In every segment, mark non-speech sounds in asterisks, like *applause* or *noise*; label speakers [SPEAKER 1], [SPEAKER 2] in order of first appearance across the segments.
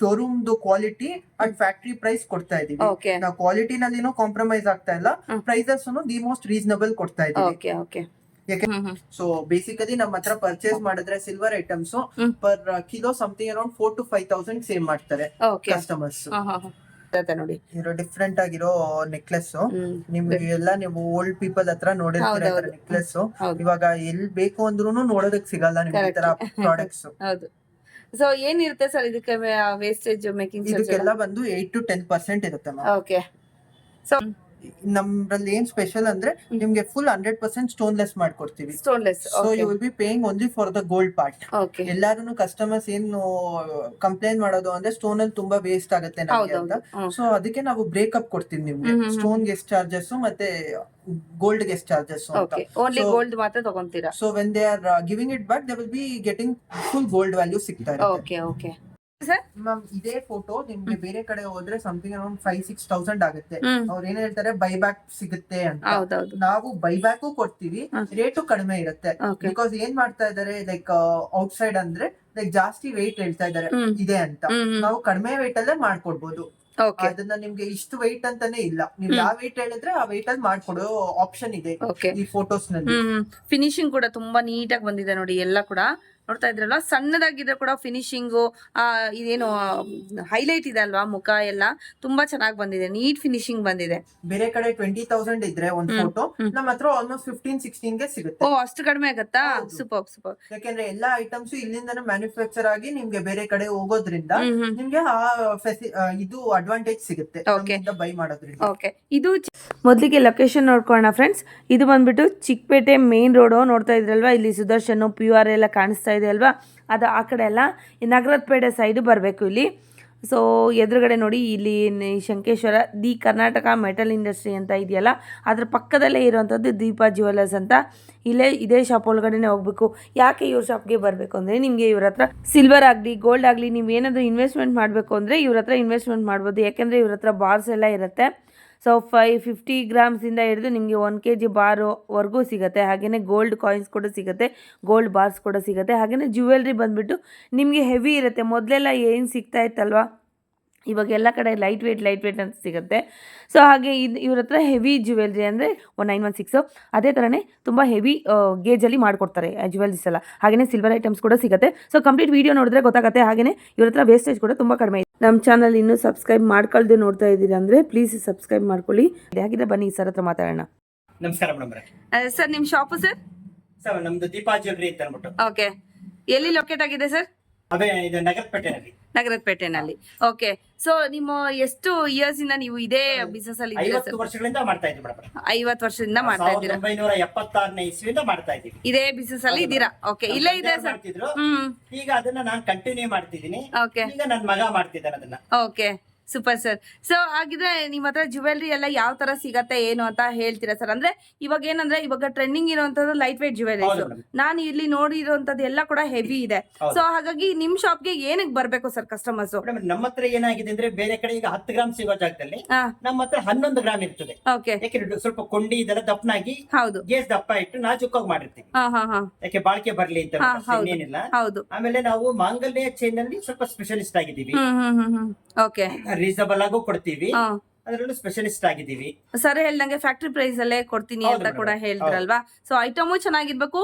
[SPEAKER 1] Showroom quality and factory price ಕೊಡ್ತಾ ಇದೀವಿ. ನಾವು ಕ್ವಾಲಿಟಿನಲ್ಲಿ ಕ್ವಾಲಿಟಿನಲ್ಲಿನೂ ಕಾಂಪ್ರಮೈಸ್ ಆಗ್ತಾ ಇಲ್ಲ. ಪ್ರೈಸಸ್ ದಿ ಮೋಸ್ಟ್ ರೀಸನಬಲ್ ಕೊಡ್ತಾ ಇದೀವಿ. ಸೊ ಬೇಸಿಕಲಿ ನಮ್ಮ ಹತ್ರ ಪರ್ಚೇಸ್ ಮಾಡಿದ್ರೆ silver items per kilo something around four to five thousand save ಮಾಡ್ತಾರೆ ಕಸ್ಟಮರ್ಸ್
[SPEAKER 2] ನೋಡಿ.
[SPEAKER 1] ಇರೋ ಡಿಫ್ರೆಂಟ್ ಆಗಿರೋ ನೆಕ್ಲೆಸ್ ನಿಮ್ಗೆ ಎಲ್ಲ ನೀವು ಓಲ್ಡ್ ಪೀಪಲ್ ಹತ್ರ ನೋಡಿರ್ತೀರ ನೆಕ್ಲೆಸ್ ಇವಾಗ ಎಲ್ ಬೇಕು ಅಂದ್ರೂ ನೋಡೋದಕ್ ಸಿಗಲ್ಲ ನಿಮ್ಗೆ ಈ ತರ ಪ್ರಾಡಕ್ಟ್ಸ್ *laughs*
[SPEAKER 2] ಸೊ ಏನಿರುತ್ತೆ ಸರ್ ಇದಕ್ಕೆ ವೇಸ್ಟೇಜ್ ಮೇಕಿಂಗ್
[SPEAKER 1] ಇದಕ್ಕೆಲ್ಲ ಬಂದು ಏಟ್ ಟು ಟೆನ್ ಪರ್ಸೆಂಟ್ ಇರುತ್ತೆ ಮ್ಯಾಮ್
[SPEAKER 2] ಓಕೆ ಸೊ
[SPEAKER 1] ನಮ್ದ್ರಲ್ಲಿ ಏನ್ ಸ್ಪೆಷಲ್ ಅಂದ್ರೆ. ನಿಮ್ಗೆ ಫುಲ್ ಹಂಡ್ರೆಡ್ ಪರ್ಸೆಂಟ್ ಸ್ಟೋನ್ಲೆಸ್ ಮಾಡ್ಕೊಡ್ತೀವಿ.
[SPEAKER 2] Stoneless
[SPEAKER 1] so you will be paying only for the gold part ಎಲ್ಲಾರು ಕಸ್ಟಮರ್ಸ್ ಏನು ಕಂಪ್ಲೇಂಟ್ ಮಾಡೋದು ಅಂದ್ರೆ ಸ್ಟೋನ್ ಅಲ್ಲಿ ತುಂಬಾ ವೇಸ್ಟ್ ಆಗುತ್ತೆ ನಮ್ಗೆ ಅಂತ. ಸೊ ಅದಕ್ಕೆ ನಾವು ಬ್ರೇಕಪ್ ಕೊಡ್ತೀವಿ ನಿಮ್ಗೆ. ಸ್ಟೋನ್ ಗೆಸ್ಟ್ ಚಾರ್ಜಸ್ ಮತ್ತೆ ಗೋಲ್ಡ್ ಗೆಸ್ಟ್ ಚಾರ್ಜಸ್ ಅಂತ.
[SPEAKER 2] ಓಕೆ ಓನ್ಲಿ ಗೋಲ್ಡ್ ಮಾತ್ರ ತಗೊಂತೀರಾ?
[SPEAKER 1] So when they are giving it but they will be getting full gold value ಸಿಗ್ತಾರೆ
[SPEAKER 2] ಓಕೆ ಓಕೆ
[SPEAKER 1] ಮ್ಯಾಮ್ ಇದೇ ಫೋಟೋ ನಿಮ್ಗೆ ಬೇರೆ ಕಡೆ ಹೋದ್ರೆ something around five six thousand ಆಗುತ್ತೆ. ಅವ್ರ ಏನ್ ಹೇಳ್ತಾರೆ? ಬೈ ಬ್ಯಾಕ್ ಸಿಗುತ್ತೆ ಅಂತ. ನಾವು ಬೈ ಬ್ಯಾಕು ಕೊಡ್ತೀವಿ ರೇಟು ಕಡಿಮೆ ಇರುತ್ತೆ. ಬಿಕಾಸ್ ಏನ್ ಮಾಡ್ತಾ ಇದಾರೆ? ಲೈಕ್ ಔಟ್ ಸೈಡ್ ಅಂದ್ರೆ ಲೈಕ್ ಜಾಸ್ತಿ ವೆಯ್ಟ್ ಹೇಳ್ತಾ ಇದಾರೆ. ಇದೆ ಅಂತ. ನಾವು ಕಡಿಮೆ ವೆಯ್ಟ್ ಅಲ್ಲೇ ಮಾಡ್ಕೊಡ್ಬೋದು. ಅದನ್ನ ನಿಮ್ಗೆ ಇಷ್ಟು ವೆಯ್ಟ್ ಅಂತಾನೆ ಇಲ್ಲ. ನೀವು. ಯಾವ ವೆಯ್ಟ್ ಹೇಳಿದ್ರೆ ಆ ವೆಯ್ಟ್ ಅಲ್ಲಿ ಮಾಡ್ಕೊಡೋ ಆಪ್ಷನ್ ಇದೆ ಈ
[SPEAKER 2] ಫೋಟೋಸ್ನಲ್ಲಿ. ಫಿನಿಶಿಂಗ್ ಕೂಡ ತುಂಬಾ ನೀಟಾಗಿ ಬಂದಿದೆ ನೋಡಿ ಎಲ್ಲ ಕೂಡ. ನೋಡ್ತಾ ಇದ್ರಲ್ಲ ಸಣ್ಣದಾಗಿದ್ರೆ ಕೂಡ ಫಿನಿಶಿಂಗು ಆ ಇದೇನು ಹೈಲೈಟ್ ಇದೆ ಅಲ್ವಾ ಮುಖ ಎಲ್ಲ? ತುಂಬಾ ಚೆನ್ನಾಗಿ ಬಂದಿದೆ ನೀಟ್ ಫಿನಿಶಿಂಗ್ ಬಂದಿದೆ.
[SPEAKER 1] ಬೇರೆ ಕಡೆ ಟ್ವೆಂಟಿ ತೌಸಂಡ್ ಇದ್ರೆ ಒಂದ್ ಫೋಟೋ. ನಮ್ಮ ಹತ್ರ ಆಲ್ಮೋಸ್ಟ್ ಫಿಫ್ಟೀನ್ ಸಿಕ್ಸ್ಟೀನ್ಗೆ ಸಿಗುತ್ತೆ.
[SPEAKER 2] ಓ ಅಷ್ಟು ಕಡಿಮೆ ಆಗತ್ತಾ. ಸೂಪರ್ ಸೂಪರ್
[SPEAKER 1] ಯಾಕೆಂದ್ರೆ ಎಲ್ಲಾ ಐಟಮ್ಸ್ ಇಲ್ಲಿಂದನೇ ಮ್ಯಾನುಫ್ಯಾಕ್ಚರ್ ಆಗಿ ನಿಮ್ಗೆ ಬೇರೆ ಕಡೆ ಹೋಗೋದ್ರಿಂದ ನಿಮ್ಗೆ ಆ ಫೆಸಿ ಇದು ಅಡ್ವಾಂಟೇಜ್ ಸಿಗುತ್ತೆ. ಬೈ ಮಾಡೋದ್ರಿಂದ.
[SPEAKER 2] ಓಕೆ ಇದು ಮೊದಲಿಗೆ ಲೊಕೇಶನ್ ನೋಡ್ಕೊಳ್ಳೋಣ ಫ್ರೆಂಡ್ಸ್ ಇದು ಬಂದ್ಬಿಟ್ಟು ಚಿಕ್ಕಪೇಟೆ ಮೇನ್ ರೋಡು ನೋಡ್ತಾ ಇದ್ರಲ್ವಾ? ಇಲ್ಲಿ ಸುದರ್ಶನ್ ಪಿ ಆರ್ ಎಲ್ಲ ಕಾಣಿಸ್ತಾ ಇದೆ ಅಲ್ವಾ? ಅದು ಆ ಕಡೆ ಎಲ್ಲ ಈ ನಗರದ ಪೇಡೆ ಸೈಡು ಬರಬೇಕು ಇಲ್ಲಿ. ಸೊ ಎದುರುಗಡೆ ನೋಡಿ ಇಲ್ಲಿ Sankeshwar, the Karnataka metal industry ಅಂತ ಇದೆಯಲ್ಲ, ಅದ್ರ ಪಕ್ಕದಲ್ಲೇ ಇರುವಂಥದ್ದು ದೀಪಾ ಜ್ಯುವೆಲರ್ಸ್ ಅಂತ. ಇಲ್ಲೇ ಇದೇ ಶಾಪ್ ಒಳಗಡೆನೇ ಹೋಗಬೇಕು. ಯಾಕೆ ಇವ್ರ ಶಾಪ್ಗೆ ಬರಬೇಕು ಅಂದರೆ ನಿಮಗೆ ಇವ್ರ ಹತ್ರ ಸಿಲ್ವರ್ ಆಗಲಿ ಗೋಲ್ಡ್ ಆಗಲಿ ನೀವು ಏನಾದರೂ ಇನ್ವೆಸ್ಟ್ಮೆಂಟ್ ಮಾಡಬೇಕು ಅಂದರೆ ಇವ್ರ ಹತ್ರ ಇನ್ವೆಸ್ಟ್ಮೆಂಟ್ ಮಾಡ್ಬೋದು. ಯಾಕೆಂದರೆ ಇವ್ರ ಹತ್ರ ಬಾರ್ಸ್ ಎಲ್ಲ ಇರುತ್ತೆ. ಸೊ ಫೈ ಫಿಫ್ಟಿ ಗ್ರಾಮ್ಸಿಂದ ಹಿಡಿದು ನಿಮಗೆ ಒನ್ ಕೆ ಜಿ ಬಾರ್ವರೆಗೂ ಸಿಗುತ್ತೆ. ಹಾಗೆಯೇ ಗೋಲ್ಡ್ ಕಾಯಿನ್ಸ್ ಕೂಡ ಸಿಗುತ್ತೆ. ಗೋಲ್ಡ್ ಬಾರ್ಸ್ ಕೂಡ ಸಿಗುತ್ತೆ. ಹಾಗೆಯೇ ಜ್ಯುವೆಲ್ರಿ ಬಂದುಬಿಟ್ಟು ನಿಮಗೆ ಹೆವಿ ಇರುತ್ತೆ. ಮೊದಲೆಲ್ಲ ಏನು ಸಿಗ್ತಾ ಇತ್ತಲ್ವಾ? ಇವಾಗ ಎಲ್ಲ ಕಡೆ ಲೈಟ್ ವೇಟ್ ಲೈಟ್ ವೇಟ್ ಅಂತ ಸಿಗುತ್ತೆ. ಸೊ ಹಾಗೆ ಇದು ಇವ್ರ ಹತ್ರ ಹೆವಿ ಜ್ಯುವೆಲ್ರಿ ಅಂದರೆ ಒನ್ ನೈನ್ ಒನ್ ಸಿಕ್ಸು ಅದೇ ಥರನೇ ತುಂಬ ಹೆವಿ ಗೇಜಲ್ಲಿ ಮಾಡಿಕೊಡ್ತಾರೆ ಜ್ಯುವೆಲ್ರೀಸ್ ಎಲ್ಲ. ಹಾಗೆಯೇ ಸಿಲ್ವರ್ ಐಟಮ್ಸ್ ಕೂಡ ಸಿಗುತ್ತೆ. ಸೊ ಕಂಪ್ಲೀಟ್ ವೀಡಿಯೋ ನೋಡಿದ್ರೆ ಗೊತ್ತಾಗುತ್ತೆ. ಹಾಗೆಯೇ ಇವ್ರ ಹತ್ರ ವೇಸ್ಟೇಜ್ ಕೂಡ ತುಂಬ ಕಡಿಮೆ ಇದೆ. ನಮ್ಮ ಚಾನಲ್ ಇನ್ನೂ ಸಬ್ಸ್ಕ್ರೈಬ್ ಮಾಡ್ಕೊಳ್ದೆ ನೋಡ್ತಾ ಇದ್ದೀರಾ ಅಂದರೆ ಪ್ಲೀಸ್ ಸಬ್ಸ್ಕ್ರೈಬ್ ಮಾಡ್ಕೊಳ್ಳಿ. ಹಾಗಿದ್ರೆ ಬನ್ನಿ ಸರ್ ಹತ್ರ ಮಾತಾಡೋಣ.
[SPEAKER 3] ನಮಸ್ಕಾರ ಮೇಡಮ್
[SPEAKER 2] ಸರ್ ನಿಮ್ಮ ಶಾಪು ಸರ್
[SPEAKER 3] ಸರ್ ನಮ್ದು ದೀಪಾ ಜ್ಯುವೆಲ್ರಿ ಅಂತ ಅಂದ್ಬಿಟ್ಟು.
[SPEAKER 2] ಓಕೆ ಎಲ್ಲಿ ಲೊಕೇಟ್ ಆಗಿದೆ ಸರ್
[SPEAKER 3] ಅದೇ ಇದು ನಗರಪೇಟೆನಲ್ಲಿ
[SPEAKER 2] ನಗರದ ಪೇಟೆನಲ್ಲಿ ಓಕೆ ಸೊ ನಿಮ್ಮ ಎಷ್ಟು ಇಯರ್ಸ್ ಇಂದ ನೀವು ಇದೇ ಬಿಸ್ನೆಸ್ ಅಲ್ಲಿ ಇದ್ದೀರಾ
[SPEAKER 3] ಐವತ್ತು ವರ್ಷಗಳಿಂದ ಮಾಡ್ತಾ ಇದ್ದೀವಿ ಮೇಡಮ್.
[SPEAKER 2] ಐವತ್ತು ವರ್ಷದಿಂದ ಮಾಡ್ತಾ
[SPEAKER 3] ಸಾವಿರದ
[SPEAKER 2] ಇದ್ದೀರಾ
[SPEAKER 3] ಒಂಬೈನೂರ ಎಪ್ಪತ್ತಾರನೇ ಇಸ್ವಿಯಿಂದ ಮಾಡ್ತಾ ಇದ್ದೀವಿ.
[SPEAKER 2] ಇದೇ ಬಿಸ್ನೆಸ್ ಅಲ್ಲಿ ಇದ್ದೀರಾ? ಓಕೆ ಇಲ್ಲೇ ಇದೆ ಸರ್
[SPEAKER 3] ಮಾಡ್ತಿದ್ರು.
[SPEAKER 2] ಹ್ಮ್.
[SPEAKER 3] ಈಗ ಅದನ್ನ ನಾನು ಕಂಟಿನ್ಯೂ ಮಾಡ್ತಿದ್ದೀನಿ.
[SPEAKER 2] ಓಕೆ
[SPEAKER 3] ಈಗ ನನ್ನ ಮಗ ಮಾಡ್ತಿದ್ದಾನೆ ಅದನ್ನ.
[SPEAKER 2] Okay super sir. ಸೊ ಹಾಗಿದ್ರೆ ನಿಮ್ಮ ಹತ್ರ ಜ್ಯುವೆಲ್ರಿ ಎಲ್ಲ ಯಾವ ತರ ಸಿಗತ್ತೆ ಏನು ಅಂತ ಹೇಳ್ತೀರಾ ಸರ್? ಅಂದ್ರೆ ಇವಾಗ ಏನಂದ್ರೆ ಇವಾಗ ಟ್ರೆಂಡಿಂಗ್ ಇರುವಂತದ್ದು ಲೈಟ್ ವೇಟ್
[SPEAKER 3] ಮೇಡಮ್
[SPEAKER 2] ನಾನು ಇಲ್ಲಿ ನೋಡಿರುವಂತದ್ದು ಎಲ್ಲ ಕೂಡ ಹೆವಿ ಇದೆ. ಸೊ ಹಾಗಾಗಿ ನಿಮ್ ಶಾಪ್ಗೆ ಏನಕ್ಕೆ ಬರಬೇಕು ಸರ್ ಕಸ್ಟಮರ್ಸ್
[SPEAKER 3] ನಮ್ಮ ಹತ್ರ ಏನಾಗಿದೆ ಅಂದ್ರೆ ಬೇರೆ ಕಡೆ ಈಗ ಹತ್ತು ಗ್ರಾಮ್ ಸಿಗೋ ಜಾಗದಲ್ಲಿ ನಮ್ಮ ಹತ್ರ ಹನ್ನೊಂದು ಗ್ರಾಮ್ ಇರ್ತದೆ.
[SPEAKER 2] ಓಕೆ
[SPEAKER 3] ಯಾಕೆಂದ್ರೆ ಸ್ವಲ್ಪ ಕೊಂಡಿ ಇದೆಲ್ಲ ದಪ್ಪನಾಗಿ
[SPEAKER 2] ಹೌದು.
[SPEAKER 3] ಗೇಸ್ ದಪ್ಪ ಇಟ್ಟು ನಾಜುಕಾಗಿ ಮಾಡಿರ್ತೀವಿ.
[SPEAKER 2] ಹಾ ಹಾ ಹಾ.
[SPEAKER 3] ಯಾಕೆ ಬಾಳಿಕೆ ಬರ್ಲಿ ಅಂತ
[SPEAKER 2] ಏನಿಲ್ಲ
[SPEAKER 3] ಆಮೇಲೆ ನಾವು ಮಾಂಗಲ್ಯ ಚೈನ್ ಅಲ್ಲಿ ಸ್ವಲ್ಪ ಸ್ಪೆಷಲಿಸ್ಟ್ ಆಗಿದ್ದೀವಿ.
[SPEAKER 2] ಓಕೆ
[SPEAKER 3] ರೀಸನಬಲ್ ಆಗು ಕೊಡ್ತೀವಿ.
[SPEAKER 2] ಹಾ.
[SPEAKER 3] ಅದರಲ್ಲೂ ಸ್ಪೆಷಲಿಸ್ಟ್ ಆಗಿದ್ದೀವಿ.
[SPEAKER 2] ಸರ್ ಹೇಳ್ದಂಗೆ ಫ್ಯಾಕ್ಟ್ರಿ ಪ್ರೈಸ್ ಅಲ್ಲೇ ಕೊಡ್ತೀನಿ
[SPEAKER 3] ಹೌದು
[SPEAKER 2] ಅಂತ
[SPEAKER 3] madam.
[SPEAKER 2] ಕೂಡ ಹೇಳಿದ್ರಲ್ವಾ ಸೊ ಐಟಮು ಚೆನ್ನಾಗಿರ್ಬೇಕು.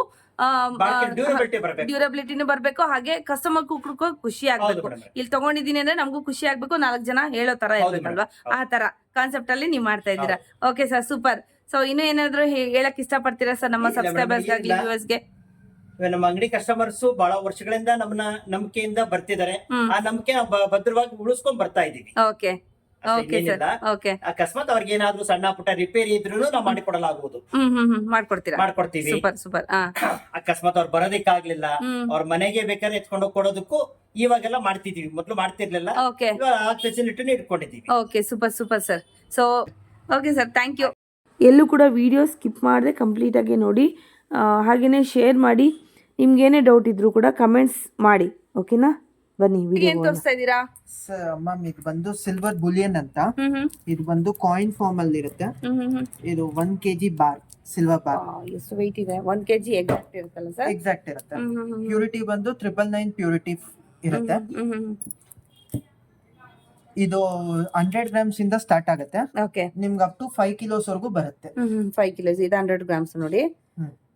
[SPEAKER 3] ಡ್ಯೂರಬಿಲಿಟಿ ಬರಬೇಕು.
[SPEAKER 2] ಡ್ಯೂರಬಿಲಿಟಿನೂ ಬರ್ಬೇಕು. ಹಾಗೆ ಕಸ್ಟಮರ್ ಕುಕ್ರಿಗೂ ಖುಷಿ ಆಗ್ಬೇಕು. ಇಲ್ಲಿ ತಗೊಂಡಿದ್ದೀನಿ ಅಂದ್ರೆ ನಮಗೂ ಖುಷಿ ಆಗ್ಬೇಕು. ನಾಲ್ಕು ಜನ ಹೇಳೋ ತರ
[SPEAKER 3] ಹೌದು
[SPEAKER 2] ಇರ್ಬೇಕಲ್ವಾ?
[SPEAKER 3] madam.
[SPEAKER 2] ಆ ತರ ಕಾನ್ಸೆಪ್ಟ್ ಅಲ್ಲಿ ನೀವು ಮಾಡ್ತಾ ಇದ್ದೀರಾ. ಓಕೆ ಸರ್ ಸೂಪರ್ ಸೊ ಇನ್ನು ಏನಾದ್ರು ಹೇ- ಹೇಳಕ್ ಇಷ್ಟಪಡ್ತೀರಾ ಸರ್ ನಮ್ಮ
[SPEAKER 3] ಇಲ್ಲ madam,
[SPEAKER 2] ಸಬ್ಸ್ಕ್ರೈಬರ್ಸ್ ಆಗ್ಲಿ
[SPEAKER 3] ಇಲ್ಲ.
[SPEAKER 2] viewers ಗೆ?
[SPEAKER 3] ಇವಾಗ ನಮ್ಮ ಅಂಗಡಿ ಕಸ್ಟಮರ್ಸ್ ಬಹಳ ವರ್ಷಗಳಿಂದ ನಮ್ಮನ್ನ ನಂಬಿಕೆಯಿಂದ ಬರ್ತಿದ್ದಾರೆ. ಆ ನಂಬಿಕೆ ನಾವು ಭದ್ರವಾಗಿ ಉಳಿಸ್ಕೊಂಡ್ ಬರ್ತಾ ಇದೀವಿ.
[SPEAKER 2] ಓಕೆ.
[SPEAKER 3] ಅಕಸ್ಮಾತ್ ಅವ್ರಿಗೆ ಏನಾದ್ರು ಸಣ್ಣ ಪುಟ್ಟ ರಿಪೇರಿ ಇದ್ರು ನಾವು ಮಾಡಿಕೊಡಲಾಗುವುದು. ಮಾಡ್ಕೊಡ್ತೀವಿ. ಅಕಸ್ಮಾತ್ ಅವ್ರು ಬರೋದಿಕ್ಕಾಗ್ಲಿಲ್ಲ.
[SPEAKER 2] ಆಗ್ಲಿಲ್ಲ
[SPEAKER 3] ಅವ್ರ ಮನೆಗೆ ಬೇಕಾದ್ರೆ ಎತ್ಕೊಂಡು ಕೊಡೋದಕ್ಕೂ ಇವಾಗೆಲ್ಲ ಮಾಡ್ತಿದೀವಿ. ಮೊದ್ಲು ಮಾಡ್ತಿರ್ಲಿಲ್ಲ. ಆ ಫೆಸಿಲಿಟಿನ ಇಟ್ಕೊಂಡಿದೀವಿ.
[SPEAKER 2] Okay super super sir. So okay sir thank you ಎಲ್ಲೂ ಕೂಡ ವಿಡಿಯೋ ಸ್ಕಿಪ್ ಮಾಡದೆ ಕಂಪ್ಲೀಟಾಗಿ ನೋಡಿ. ಹಾಗೆಯೇ ಶೇರ್ ಮಾಡಿ. ನಿಮ್ಗೇನೇ ಡೌಟ್ ಇದ್ರೂ ಕೂಡ ಕಮೆಂಟ್ಸ್ ಮಾಡಿ ಓಕೆನಾ ಬನ್ನಿ ಏನ್
[SPEAKER 3] ವಿಡಿಯೋ
[SPEAKER 2] ತೋರಿಸ್ತಾ ಇದ್ದೀರಾ?
[SPEAKER 1] ಮ್ಯಾಮ್ ಇದು ಬಂದು ಸಿಲ್ವರ್ ಬುಲಿಯನ್ ಅಂತ. ಇದು ಬಂದು ಕಾಯಿನ್ ಫಾರ್ಮ್ ಅಲ್ಲಿ ಇರುತ್ತೆ. ಇದು one KG bar silver bar
[SPEAKER 2] ಎಷ್ಟು ವೆಯ್ಟ್ ಇದೆ. ಒಂದ್ ಕೆಜಿ ಎಕ್ಸಾಕ್ಟ್ ಇರುತ್ತಲ್ಲ ಸರ್
[SPEAKER 1] ಎಕ್ಸಾಕ್ಟ್ ಇರುತ್ತೆ. ಪ್ಯೂರಿಟಿ ಬಂದು ಟ್ರಿಪಲ್ ನೈನ್ ಪ್ಯೂರಿಟಿ ಇರುತ್ತೆ. ಇದು ಹಂಡ್ರೆಡ್ ಗ್ರಾಮ್ಸ್ ಇಂದ ಸ್ಟಾರ್ಟ್ ಆಗುತ್ತೆ.
[SPEAKER 2] ಓಕೆ
[SPEAKER 1] ನಿಮ್ಗೆ ಅಪ್ ಟು ಫೈವ್ ಕಿಲೋಸ್ ವರ್ಗು ಬರುತ್ತೆ.
[SPEAKER 2] ಫೈವ್ ಕಿಲೋಸ್ ಇದು ಹಂಡ್ರೆಡ್ ಗ್ರಾಮ್ಸ್ ನೋಡಿ.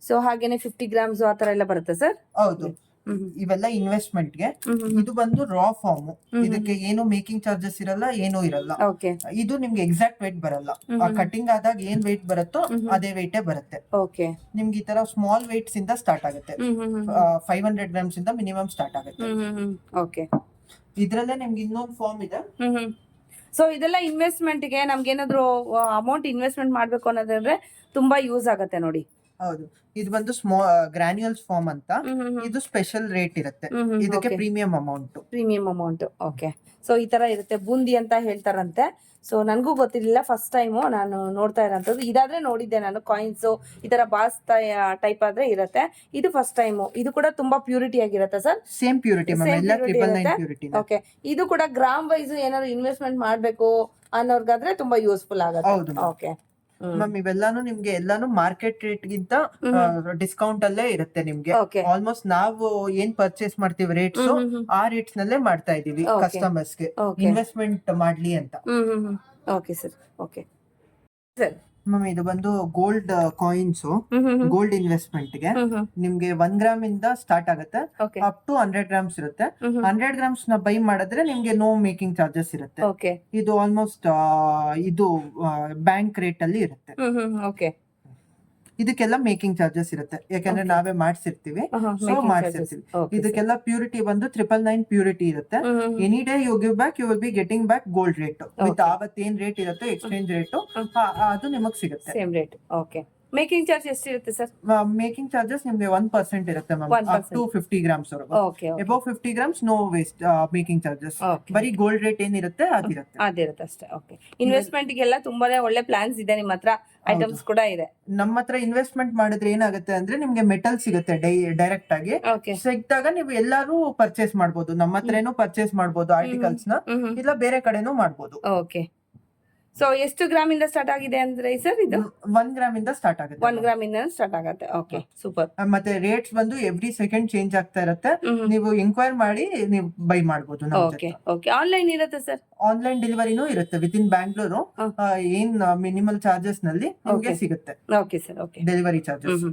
[SPEAKER 2] ಸೊ ಹಾಗೇನೆ ಫಿಫ್ಟಿ ಗ್ರಾಮ್ಸ್ ಆ ತರ ಎಲ್ಲ ಬರುತ್ತೆ ಸರ್
[SPEAKER 1] ಹೌದು. ಇವೆಲ್ಲ ಇನ್ವೆಸ್ಟ್ಮೆಂಟ್ಗೆ. ಇದು ಬಂದು ರಾ ಫಾರ್ಮ್ ಇದಕ್ಕೆ ಏನು ಮೇಕಿಂಗ್ ಚಾರ್ಜಸ್ ಇರಲ್ಲ ಏನೂ ಇರಲ್ಲ. ಇದು ನಿಮ್ಗೆ ಎಕ್ಸಾಕ್ಟ್ weight ಬರಲ್ಲ. ಕಟಿಂಗ್ ಆದಾಗ ಏನ್ weight ಬರುತ್ತೋ ಅದೇ weight ಬರುತ್ತೆ.
[SPEAKER 2] ಓಕೆ
[SPEAKER 1] ನಿಮ್ಗೆ ಈ ತರ ಸ್ಮಾಲ್ ವೇಟ್ಸ್ ಇಂದ ಸ್ಟಾರ್ಟ್ ಆಗುತ್ತೆ. ಫೈವ್ ಹಂಡ್ರೆಡ್ ಗ್ರಾಮ್ಸ್ ಇಂದ ಮಿನಿಮಮ್ ಸ್ಟಾರ್ಟ್ ಆಗುತ್ತೆ.
[SPEAKER 2] ಓಕೆ
[SPEAKER 1] ಇದ್ರಲ್ಲೇ ನಿಮ್ಗೆ ಇನ್ನೊಂದು ಫಾರ್ಮ್ ಇದೆ.
[SPEAKER 2] ಸೊ ಇದೆಲ್ಲ ಇನ್ವೆಸ್ಟ್ಮೆಂಟ್ಗೆ ನಮ್ಗೆ ಏನಾದ್ರು ಅಮೌಂಟ್ ಇನ್ವೆಸ್ಟ್ಮೆಂಟ್ ಮಾಡ್ಬೇಕು ಅನ್ನೋದಂದ್ರೆ ತುಂಬಾ ಯೂಸ್ ಆಗುತ್ತೆ ನೋಡಿ.
[SPEAKER 1] ಹೌದು. ಇದು ಬಂದು ಸ್ಮಾ ಗ್ರಾನ್ಯೂಲ್ಸ್ ಫಾರ್ಮ್ ಅಂತ. ಇದು ಸ್ಪೆಷಲ್ ರೇಟ್ ಇರುತ್ತೆ. ಇದಕ್ಕೆ premium amount.
[SPEAKER 2] Premium amount okay. So ಈ ತರ ಇರುತ್ತೆ. ಬೂಂದಿ ಅಂತ ಹೇಳ್ತಾರಂತೆ. ಸೊ ನನಗೂ ಗೊತ್ತಿರಲಿಲ್ಲ ಫಸ್ಟ್ ಟೈಮು. ನಾನು ನೋಡ್ತಾ ಇರೋಂಥದ್ದು. ಇದಾದ್ರೆ ನೋಡಿದ್ದೆ ನಾನು. ಕಾಯಿನ್ಸ್ ಈ ತರ ಬಾಸ್ ಟೈಪ್ ಆದ್ರೆ ಇರುತ್ತೆ. ಇದು ಫಸ್ಟ್ ಟೈಮು. ಇದು ಕೂಡ ತುಂಬಾ ಪ್ಯೂರಿಟಿ ಆಗಿರುತ್ತೆ ಸರ್.
[SPEAKER 1] Same purity
[SPEAKER 2] okay. ಇದು ಕೂಡ ಗ್ರಾಮ್ ವೈಸ್ ಏನಾದ್ರು ಇನ್ವೆಸ್ಟ್ಮೆಂಟ್ ಮಾಡ್ಬೇಕು ಅನ್ನೋರ್ಗಾದ್ರೆ ತುಂಬಾ ಯೂಸ್ಫುಲ್ ಆಗುತ್ತೆ. ಓಕೆ.
[SPEAKER 1] ಮ್ಯಾಮ್ ಇವೆಲ್ಲಾನು ನಿಮ್ಗೆ ಎಲ್ಲಾನು ಮಾರ್ಕೆಟ್ ರೇಟ್ ಗಿಂತ ಡಿಸ್ಕೌಂಟ್ ಅಲ್ಲೇ ಇರುತ್ತೆ ನಿಮ್ಗೆ. ಆಲ್ಮೋಸ್ಟ್ ನಾವು ಏನ್ ಪರ್ಚೇಸ್ ಮಾಡ್ತೀವಿ ರೇಟ್ಸ್ ಆ ರೇಟ್ಸ್ ನಲ್ಲೇ ಮಾಡ್ತಾ ಇದೀವಿ
[SPEAKER 2] Okay. ಕಸ್ಟಮರ್ಸ್ಗೆ.
[SPEAKER 1] ಇನ್ವೆಸ್ಟ್ಮೆಂಟ್ ಮಾಡ್ಲಿ ಅಂತ.
[SPEAKER 2] Okay sir okay sir
[SPEAKER 1] ma'am ಇದು ಬಂದು ಗೋಲ್ಡ್ ಕಾಯಿನ್ಸ್ ಗೋಲ್ಡ್ ಇನ್ವೆಸ್ಟ್ಮೆಂಟ್ಗೆ ನಿಮ್ಗೆ ಒನ್ ಗ್ರಾಮ್ ಇಂದ ಸ್ಟಾರ್ಟ್ ಆಗುತ್ತೆ. ಅಪ್ ಟು ಹಂಡ್ರೆಡ್ ಗ್ರಾಮ್ಸ್ ಇರುತ್ತೆ. ಹಂಡ್ರೆಡ್ ಗ್ರಾಮ್ಸ್ನ ಬೈ ಮಾಡಿದ್ರೆ ನಿಮ್ಗೆ ನೋ ಮೇಕಿಂಗ್ ಚಾರ್ಜಸ್ ಇರುತ್ತೆ. ಇದು ಆಲ್ಮೋಸ್ಟ್ ಇದು ಬ್ಯಾಂಕ್ ರೇಟ್ ಅಲ್ಲಿ ಇರುತ್ತೆ. ಇದಕ್ಕೆಲ್ಲ ಮೇಕಿಂಗ್ ಚಾರ್ಜಸ್ ಇರುತ್ತೆ. ಯಾಕಂದ್ರೆ. ನಾವೇ ಮಾಡ್ಸಿರ್ತೀವಿ. ಸೊ ಮಾಡ್ಸಿರ್ತೀವಿ. ಇದಕ್ಕೆಲ್ಲ ಪ್ಯೂರಿಟಿ ಬಂದು ಟ್ರಿಪಲ್ ನೈನ್ ಪ್ಯೂರಿಟಿ ಇರುತ್ತೆ. Any day you give back you will be getting back gold rate with ಆವತ್ತೇನ್ rate ಇರುತ್ತೆ ಎಕ್ಸ್ಚೇಂಜ್ ರೇಟ್ ಅದು ನಿಮಗ್ ಸಿಗುತ್ತೆ.
[SPEAKER 2] Same rate okay making charge ಎಷ್ಟಿರುತ್ತೆ ಸರ್?
[SPEAKER 1] ಮೇಕಿಂಗ್ ಚಾರ್ಜಸ್ ನಿಮ್ಗೆ ಒನ್ ಪರ್ಸೆಂಟ್ ಇರುತ್ತೆ ma'am
[SPEAKER 2] 1%
[SPEAKER 1] up to fifty grams ವರೆಗೂ
[SPEAKER 2] okay
[SPEAKER 1] above fifty grams no waste making charges
[SPEAKER 2] ಬರಿ
[SPEAKER 1] ಬರೀ ಗೋಲ್ಡ್ ರೇಟ್ ಏನಿರುತ್ತೆ ಅದಿರುತ್ತೆ.
[SPEAKER 2] ಅದಿರುತ್ತೆ ಅಷ್ಟೇ ಓಕೆ ಇನ್ವೆಸ್ಟ್ಮೆಂಟ್ ಗೆಲ್ಲ ತುಂಬಾನೇ ಒಳ್ಳೆ ಪ್ಲಾನ್ಸ್ ಇದೆ ನಿಮ್ಮ ಹತ್ರ. ಐಟಮ್ಸ್ ಕೂಡ ಇದೆ.
[SPEAKER 1] ನಮ್ಮ ಹತ್ರ ಇನ್ವೆಸ್ಟ್ಮೆಂಟ್ ಮಾಡಿದ್ರೆ ಏನಾಗುತ್ತೆ ಅಂದ್ರೆ ನಿಮ್ಗೆ ಮೆಟಲ್ ಸಿಗುತ್ತೆ ಡೈರೆಕ್ಟ್ ಆಗಿ.
[SPEAKER 2] ಓಕೆ
[SPEAKER 1] ಸಿಕ್ಕಿದಾಗ ನೀವು ಎಲ್ಲಾರು ಪರ್ಚೇಸ್ ಮಾಡ್ಬೋದು. ನಮ್ಮ ಹತ್ರನೂ ಪರ್ಚೇಸ್ ಮಾಡ್ಬೋದು ಆರ್ಟಿಕಲ್ಸ್ನ. ಇಲ್ಲ ಬೇರೆ ಕಡೆನೂ ಮಾಡ್ಬೋದು.
[SPEAKER 2] ಓಕೆ ಸೊ ಎಷ್ಟು ಗ್ರಾಮ್ ಇಂದ ಸ್ಟಾರ್ಟ್ ಆಗಿದೆ ಅಂದ್ರೆ ಸರ್ ಇದು?
[SPEAKER 1] ಒನ್ ಗ್ರಾಮ್ ಇಂದ ಸ್ಟಾರ್ಟ್ ಆಗುತ್ತೆ.
[SPEAKER 2] ಒನ್ ಗ್ರಾಮ್ ಇಂದ ಸ್ಟಾರ್ಟ್ ಆಗುತ್ತೆ ಓಕೆ ಸೂಪರ್
[SPEAKER 1] ಮತ್ತೆ ರೇಟ್ಸ್ ಬಂದು ಎವ್ರಿ ಸೆಕೆಂಡ್ ಚೇಂಜ್ ಆಗ್ತಾ ಇರುತ್ತೆ. ನೀವು ಇನ್ಕ್ವೈರ್ ಮಾಡಿ ನೀವು ಬೈ ಮಾಡಬಹುದು
[SPEAKER 2] ಓಕೆ ಓಕೆ ಆನ್ಲೈನ್ ಇರುತ್ತೆ ಸರ್
[SPEAKER 1] ಆನ್ಲೈನ್ ಡೆಲಿವರಿನೂ ಇರುತ್ತೆ ವಿತ್ ಇನ್ ಬ್ಯಾಂಗ್ಳೂರು ಏನ್ ಮಿನಿಮಲ್ ಚಾರ್ಜಸ್ನಲ್ಲಿ ನಿಮಗೆ ಸಿಗುತ್ತೆ.
[SPEAKER 2] Okay sir okay
[SPEAKER 1] delivery charges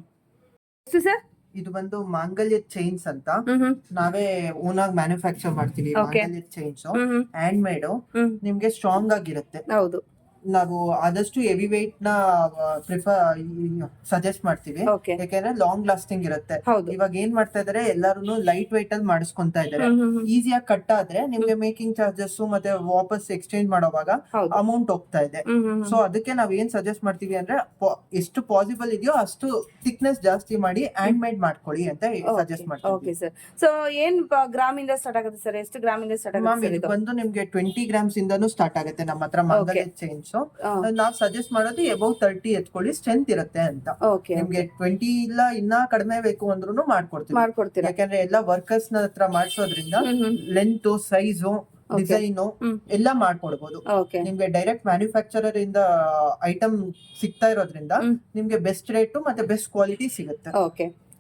[SPEAKER 2] sir
[SPEAKER 1] ಇದು ಬಂದು ಮಾಂಗಲ್ಯ ಚೈನ್ಸ್ ಅಂತ. ನಾವೇ ಓನ್ ಆಗಿ ಮ್ಯಾನುಫ್ಯಾಕ್ಚರ್ ಮಾಡ್ತೀವಿ. ಮಾಂಗಲ್ಯ ಚೈನ್ಸ್ ಹ್ಯಾಂಡ್ ಮೇಡ್ ನಿಮ್ಗೆ ಸ್ಟ್ರಾಂಗ್ ಆಗಿರುತ್ತೆ.
[SPEAKER 2] ಹೌದು.
[SPEAKER 1] ನಾವು ಆದಷ್ಟು ಹೆವಿ ವೇಟ್ನ ಪ್ರಿಫರ್ ಸಜೆಸ್ಟ್ ಮಾಡ್ತೀವಿ.
[SPEAKER 2] ಯಾಕೆಂದ್ರೆ
[SPEAKER 1] ಯಾಕಂದ್ರೆ ಲಾಂಗ್ ಲಾಸ್ಟಿಂಗ್ ಇರುತ್ತೆ.
[SPEAKER 2] ಹೌದು.
[SPEAKER 1] ಇವಾಗ ಏನ್ ಮಾಡ್ತಾ ಇದಾರೆ ಎಲ್ಲಾರು ಲೈಟ್ weight ಅಲ್ಲಿ ಮಾಡಿಸ್ಕೊಂತಾ ಇದಾರೆ. ಈಸಿಯಾಗಿ ಕಟ್ ಆದ್ರೆ ನಿಮ್ಗೆ ಮೇಕಿಂಗ್ ಚಾರ್ಜಸ್ ಮತ್ತೆ ವಾಪಸ್ ಎಕ್ಸ್ಚೇಂಜ್ ಮಾಡೋವಾಗ
[SPEAKER 2] ಹೌದು.
[SPEAKER 1] ಅಮೌಂಟ್ ಹೋಗ್ತಾ ಇದೆ. ಸೊ ಅದಕ್ಕೆ ನಾವ್ ಏನ್ ಸಜೆಸ್ಟ್ ಮಾಡ್ತೀವಿ ಅಂದ್ರೆ ಎಷ್ಟು ಪಾಸಿಬಲ್ ಇದೆಯೋ ಅಷ್ಟು ಥಿಕ್ನೆಸ್ ಜಾಸ್ತಿ ಮಾಡಿ ಹ್ಯಾಂಡ್ ಮೇಡ್ ಮಾಡ್ಕೊಳ್ಳಿ ಅಂತ ಸಜೆಸ್ಟ್ ಮಾಡ್ತೀವಿ.
[SPEAKER 2] ಓಕೆ ಸರ್ ಸೊ ಏನ್ ಪ- ಗ್ರಾಮ್ ಇಂದ ಸ್ಟಾರ್ಟ್ ಆಗುತ್ತೆ ಸರ್ ಎಷ್ಟು ಗ್ರಾಮ್ ಇಂದ ಸ್ಟಾರ್ಟ್
[SPEAKER 1] ಮ್ಯಾಮ್
[SPEAKER 2] ಆಗುತ್ತೆ
[SPEAKER 1] ಇದು ಬಂದು ನಿಮ್ಗೆ ಟ್ವೆಂಟಿ ಗ್ರಾಮ್ಸ್ ಇಂದನು ಸ್ಟಾರ್ಟ್ ಆಗುತ್ತೆ. ನಮ್ಮ ಹತ್ರ ಮಂಗಲ್ಯ ಚೈನ್ಸ್ ನಾವ್ ಸಜೆಸ್ಟ್ ಮಾಡೋದು ಎಬೌವ್ ತರ್ಟಿ ಎತ್ಕೊಳ್ಳಿ ಸ್ಟ್ರೆಂತ್ ಇರುತ್ತೆ ಅಂತ. ನಿಮ್ಗೆ ಟ್ವೆಂಟಿ ಇಲ್ಲ ಇನ್ನ ಕಡಿಮೆ ಬೇಕು ಅಂದ್ರೂ ಮಾಡ್ಕೊಡ್ತೀವಿ. ಯಾಕಂದ್ರೆ ಎಲ್ಲ ವರ್ಕರ್ಸ್ನ ಹತ್ರ ಮಾಡ್ಸೋದ್ರಿಂದ ಲೆಂತ್ ಸೈಜು. ಡಿಸೈನು. ಎಲ್ಲ ಮಾಡ್ಕೊಡ್ಬೋದು. ನಿಮ್ಗೆ ಡೈರೆಕ್ಟ್ ಮ್ಯಾನುಫ್ಯಾಕ್ಚರರ್ ಇಂದ ಐಟಮ್ ಸಿಗ್ತಾ ಇರೋದ್ರಿಂದ. ನಿಮ್ಗೆ ಬೆಸ್ಟ್ ರೇಟ್ ಮತ್ತೆ ಬೆಸ್ಟ್ ಕ್ವಾಲಿಟಿ ಸಿಗುತ್ತೆ.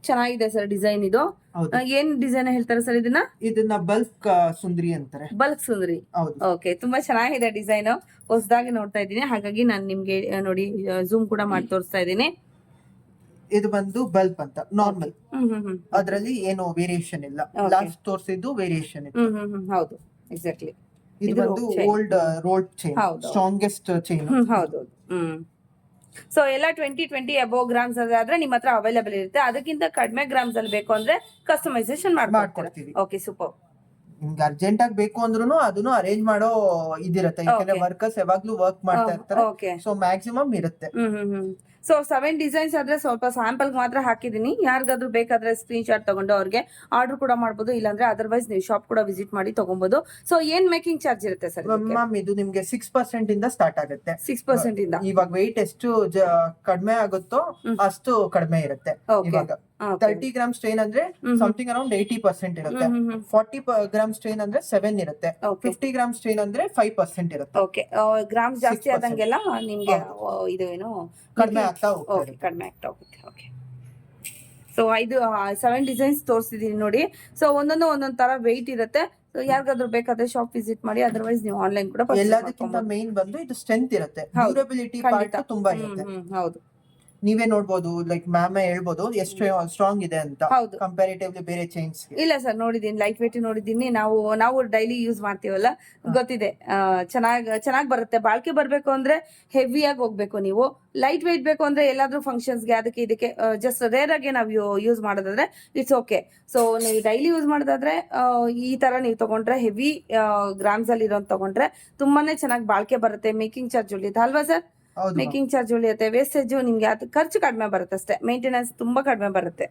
[SPEAKER 2] ಚೆನ್ನಾಗಿದೆ ಸರ್ ಡಿಸೈನ್ ಇದು.
[SPEAKER 1] ಹೌದು.
[SPEAKER 2] ಏನ್ ಡಿಸೈನ್ ಹೇಳ್ತಾರೆ ಸರ್ ಇದನ್ನ?
[SPEAKER 1] ಇದನ್ನ ಬಲ್ಕ್ ಸುಂದರಿ ಅಂತಾರೆ.
[SPEAKER 2] ಬಲ್ಕ್ ಸುಂದರಿ.
[SPEAKER 1] ಹೌದು.
[SPEAKER 2] ಓಕೆ ತುಂಬಾ ಚೆನ್ನಾಗಿದೆ ಡಿಸೈನ್. ಹೊಸದಾಗಿ ನೋಡ್ತಾ ಇದ್ದೀನಿ. ಹಾಗಾಗಿ ನಾನು ನಿಮ್ಗೆ ಆ, ನೋಡಿ ಜೂಮ್ ಕೂಡ ಮಾಡಿ ತೋರಿಸ್ತಾ ಇದ್ದೀನಿ.
[SPEAKER 1] ಇದು ಬಂದು ಬಲ್ಪ್ ಅಂತ ನಾರ್ಮಲ್.
[SPEAKER 2] ಹ್ಮ್ ಹ್ಮ್ ಹ್ಮ್.
[SPEAKER 1] ಅದ್ರಲ್ಲಿ ಏನು ವೇರಿಯೇಷನ್ ಇಲ್ಲ.
[SPEAKER 2] Okay.
[SPEAKER 1] ಲಾಸ್ಟ್ ತೋರಿಸಿದ್ದು ವೇರಿಯೇಷನ್ ಇತ್ತು.
[SPEAKER 2] ಹ್ಮ್ ಹ್ಮ್ ಹ್ಮ್ ಹೌದು. ಎಕ್ಸಾಕ್ಟ್ಲಿ
[SPEAKER 1] ಇದು
[SPEAKER 2] ಇದು
[SPEAKER 1] ಬಂದು
[SPEAKER 2] chain.
[SPEAKER 1] ಓಲ್ಡ್ ರೋಲ್ಡ್ ಚೈನ್
[SPEAKER 2] ಹೌದು.
[SPEAKER 1] ಸ್ಟ್ರಾಂಗೆಸ್ಟ್ ಚೈನ್
[SPEAKER 2] ಹ್ಮ್ ಹೌದು. ಹ್ಮ್. ಸೊ ಎಲ್ಲ ಟ್ವೆಂಟಿ ಟ್ವೆಂಟಿ ಅಬೋ ಗ್ರಾಮ್ಸ್ ಆದ್ರೆ ನಿಮ್ಮ ಹತ್ರ ಅವೈಲೇಬಲ್ ಇರುತ್ತೆ. ಅದಕ್ಕಿಂತ ಕಡಿಮೆ ಗ್ರಾಮ್ಸ್ ಅಲ್ಲಿ ಬೇಕು ಅಂದ್ರೆ ಕಸ್ಟಮೈಸೇಷನ್
[SPEAKER 1] ಮಾಡ್ಕೊಡ್ತೀವಿ.
[SPEAKER 2] ಓಕೆ ಸೂಪರ್
[SPEAKER 1] ನಿಮ್ಗೆ ಅರ್ಜೆಂಟ್ ಆಗಿ ಬೇಕು ಅಂದ್ರೂ ಅದನ್ನು ಅರೇಂಜ್ ಮಾಡೋ ಇದಿರತ್ತೆ. ಯಾಕಂದ್ರೆ ವರ್ಕರ್ಸ್ ಯಾವಾಗ್ಲೂ ವರ್ಕ್ ಮಾಡ್ತಾ ಇರ್ತಾರೆ.
[SPEAKER 2] ಓಕೆ
[SPEAKER 1] ಸೊ ಮ್ಯಾಕ್ಸಿಮಮ್ ಇರುತ್ತೆ.
[SPEAKER 2] Hmm hmm hmm. So seven designs ಆದ್ರೆ ಸ್ವಲ್ಪ ಸ್ಯಾಂಪಲ್ ಮಾತ್ರ ಹಾಕಿದೀನಿ ಯಾರಿಗಾದ್ರೂ ಬೇಕಾದ್ರೆ ಸ್ಕ್ರೀನ್ ಶಾಟ್ ತಗೊಂಡು ಅವ್ರಿಗೆ ಆರ್ಡರ್ ಕೂಡ ಮಾಡ್ಬೋದು ಇಲ್ಲಾಂದ್ರೆ ಅದರ್ವೈಸ್ ನೀವು ಶಾಪ್ ಕೂಡ ವಿಸಿಟ್ ಮಾಡಿ ತಗೊಬಹುದು ಸೊ ಏನ್ ಮೇಕಿಂಗ್ ಚಾರ್ಜ್ ಇರುತ್ತೆ ಸರ್
[SPEAKER 1] ಮ್ಯಾಮ್ ಇದು ನಿಮ್ಗೆ ಸಿಕ್ಸ್ ಪರ್ಸೆಂಟ್ ಇಂದ ಸ್ಟಾರ್ಟ್ ಆಗುತ್ತೆ.
[SPEAKER 2] ಸಿಕ್ಸ್ ಪರ್ಸೆಂಟ್ ಇಂದ.
[SPEAKER 1] ಇವಾಗ ವೆಯ್ಟ್ ಎಷ್ಟು ಕಡಿಮೆ ಆಗುತ್ತೋ ಅಷ್ಟು ಕಡಿಮೆ ಇರುತ್ತೆ ಇವಾಗ. ತರ್ಟಿ ಗ್ರಾಮ್ ಸ್ಟ್ರೈನ್ ಅಂದ್ರೆ ಸಮಥಿಂಗ್ ಅರೌಂಡ್ ಏಯ್ಟಿ ಪರ್ಸೆಂಟ್ ಇರುತ್ತೆ. ಫಾರ್ಟಿ ಗ್ರಾಮ್ ಸ್ಟ್ರೈನ್ ಅಂದ್ರೆ ಸೆವೆನ್ ಇರುತ್ತೆ. ಫಿಫ್ಟಿ ಗ್ರಾಮ್ ಸ್ಟ್ರೈನ್ ಅಂದ್ರೆ ಫೈವ್ ಪರ್ಸೆಂಟ್ ಇರುತ್ತೆ.
[SPEAKER 2] ಓಕೆ ಗ್ರಾಮ್ ಜಾಸ್ತಿ
[SPEAKER 1] 6%.
[SPEAKER 2] ಆದಂಗೆಲ್ಲ ನಿಮ್ಗೆ ಇದು ಏನು
[SPEAKER 1] ಕಡಿಮೆ ಆಗ್ತಾ
[SPEAKER 2] ಓಕೆ ಕಡಿಮೆ ಆಗ್ತಾ ಹೋಗುತ್ತೆ. ಓಕೆ ಸೊ ಐದು ಸೆವೆನ್ ಡಿಸೈನ್ಸ್ ತೋರಿಸಿದೀನಿ ನೋಡಿ. ಸೊ ಒಂದೊಂದು ಒಂದೊಂದು ತರ ವೆಯ್ಟ್ ಇರುತ್ತೆ. ಯಾರಿಗಾದ್ರೂ ಬೇಕಾದ್ರೆ ಶಾಪ್ ವಿಸಿಟ್ ಮಾಡಿ ಅದರ್ವೈಸ್ ನೀವು ಆನ್ಲೈನ್ ಕೂಡ
[SPEAKER 1] ಎಲ್ಲದಕ್ಕಿಂತ. ಮೇನ್ ಬಂದು ಇದು ಸ್ಟ್ರೆಂತ್ ಇರುತ್ತೆ. ಡ್ಯೂರಬಿಲಿಟಿ ಪಾರ್ಟ್ ತುಂಬಾ ಇರುತ್ತೆ.
[SPEAKER 2] ಹೌದು.
[SPEAKER 1] ನೀವೇ ನೋಡ್ಬೋದು ಲೈಕ್ ಮ್ಯಾಮ್ ಹೇಳ್ಬೋದು ಎಷ್ಟು ಸ್ಟ್ರಾಂಗ್ ಇದೆ ಅಂತ.
[SPEAKER 2] ಹೌದು.
[SPEAKER 1] ಕಂಪ್ಯಾರಿಟಿವ್ಲಿ ಬೇರೆ ಚೈನ್ಸ್
[SPEAKER 2] ಇಲ್ಲ ಸರ್ ನೋಡಿದೀನಿ ಲೈಟ್ ವೇಟ್ ನೋಡಿದೀನಿ ನಾವು ನಾವು ಡೈಲಿ ಯೂಸ್ ಮಾಡ್ತೀವಲ್ಲ? ಗೊತ್ತಿದೆ. ಚೆನ್ನಾಗಿ ಚೆನ್ನಾಗಿ ಬರುತ್ತೆ. ಬಾಳ್ಕೆ ಬರಬೇಕು ಅಂದ್ರೆ ಹೆವಿಯಾಗಿ ಹೋಗ್ಬೇಕು ನೀವು. ಲೈಟ್ ವೇಟ್ ಬೇಕು ಅಂದ್ರೆ ಎಲ್ಲಾದ್ರೂ ಫಂಕ್ಷನ್ಸ್ಗೆ ಅದಕ್ಕೆ ಇದಕ್ಕೆ ಜಸ್ಟ್ ರೇರ್ ಆಗಿ ನಾವು ಯೂಸ್ ಮಾಡೋದಾದ್ರೆ ಇಟ್ಸ್ ಓಕೆ ಸೊ ನೀವು ಡೈಲಿ ಯೂಸ್ ಮಾಡೋದಾದ್ರೆ ಆ, ಈ ತರ ನೀವು ತಗೊಂಡ್ರೆ ಹೆವಿ ಗ್ರಾಮ್ಸ್ ಅಲ್ಲಿ ಇರೋದು ತಗೊಂಡ್ರೆ ತುಂಬಾನೇ ಚೆನ್ನಾಗಿ ಬಾಳ್ಕೆ ಬರುತ್ತೆ ಮೇಕಿಂಗ್ ಚಾರ್ಜ್ ಉಳಿಯುತ್ತೆ. ಅಲ್ವಾ ಸರ್ ಮೇಕಿಂಗ್ ಚಾರ್ಜ್ ಉಳಿಯುತ್ತೆ ವೇಸ್ಟೇಜ್ ನಿಮ್ಗೆ ಅದು ಖರ್ಚು ಕಡಿಮೆ ಬರುತ್ತೆ ಅಷ್ಟೇ ಮೇಂಟೆನೆನ್ಸ್ ತುಂಬಾ ಕಡಿಮೆ ಬರುತ್ತೆ.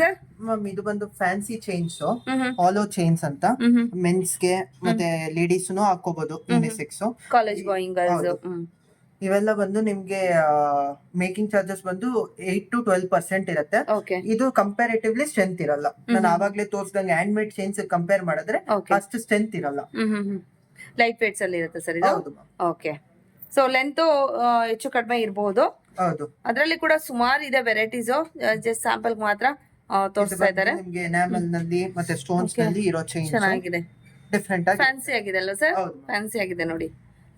[SPEAKER 2] ಸರ್
[SPEAKER 1] ಮ್ಯಾಮ್ ಇದು ಬಂದು ಫ್ಯಾನ್ಸಿ ಚೈನ್ಸ್ ಹಾಲೋ ಚೈನ್ಸ್ ಅಂತ. ಮೆನ್ಸ್ಗೆ ಮತ್ತೆ ಲೇಡೀಸ್ ಹಾಕೋಬಹುದು ಯುನಿಸೆಕ್ಸ್
[SPEAKER 2] ಕಾಲೇಜ್ ಗೋಯಿಂಗ್.
[SPEAKER 1] ಇವೆಲ್ಲ ಬಂದು ನಿಮ್ಗೆ ಮೇಕಿಂಗ್ ಚಾರ್ಜಸ್ ಬಂದು ಏಟ್ ಟು ಟ್ವೆಲ್ ಪರ್ಸೆಂಟ್ ಇರುತ್ತೆ. ಇದು ಕಂಪ್ಯಾರೇಟಿವ್ಲಿ ಸ್ಟ್ರೆಂತ್ ಇರಲ್ಲ. ನಾನು ಆವಾಗ್ಲೇ ತೋರಿಸಿದಂಗೆ ಹ್ಯಾಂಡ್ ಮೇಡ್ ಚೈನ್ಸ್ ಕಂಪೇರ್ ಮಾಡಿದ್ರೆ ಅಷ್ಟು ಸ್ಟ್ರೆಂತ್ ಇರಲ್ಲ.
[SPEAKER 2] ಲೈಟ್ ವೇಟ್ಸ್ ಅಲ್ಲಿ ಇರುತ್ತೆ ಸರ್ ಇದು?
[SPEAKER 1] ಹೌದು
[SPEAKER 2] ಓಕೆ ಸೊ ಲೆಂತ್ ಹೆಚ್ಚು ಕಡಿಮೆ ಇರಬಹುದು
[SPEAKER 1] ಹೌದು.
[SPEAKER 2] ಅದರಲ್ಲಿ ಕೂಡ ಸುಮಾರು ಇದೆ ವೆರೈಟೀಸ್ ಜಸ್ಟ್ ಸ್ಯಾಂಪಲ್ ಮಾತ್ರ ತೋರಿಸ್ತಾ ಇದ್ದಾರೆ.
[SPEAKER 1] ನಿಮ್ಗೆ ಎನಾಮಲ್ನಲ್ಲಿ ಮತ್ತೆ ಸ್ಟೋನ್ಸ್ನಲ್ಲಿ ಇರೋ ಚೈನ್ಸ್
[SPEAKER 2] ಚೆನ್ನಾಗಿದೆ.
[SPEAKER 1] ಡಿಫ್ರೆಂಟ್ ಆಗಿ
[SPEAKER 2] ಫ್ಯಾನ್ಸಿ ಆಗಿದೆ ಅಲ್ಲ ಸರ್ ಫ್ಯಾನ್ಸಿ ಆಗಿದೆ ನೋಡಿ.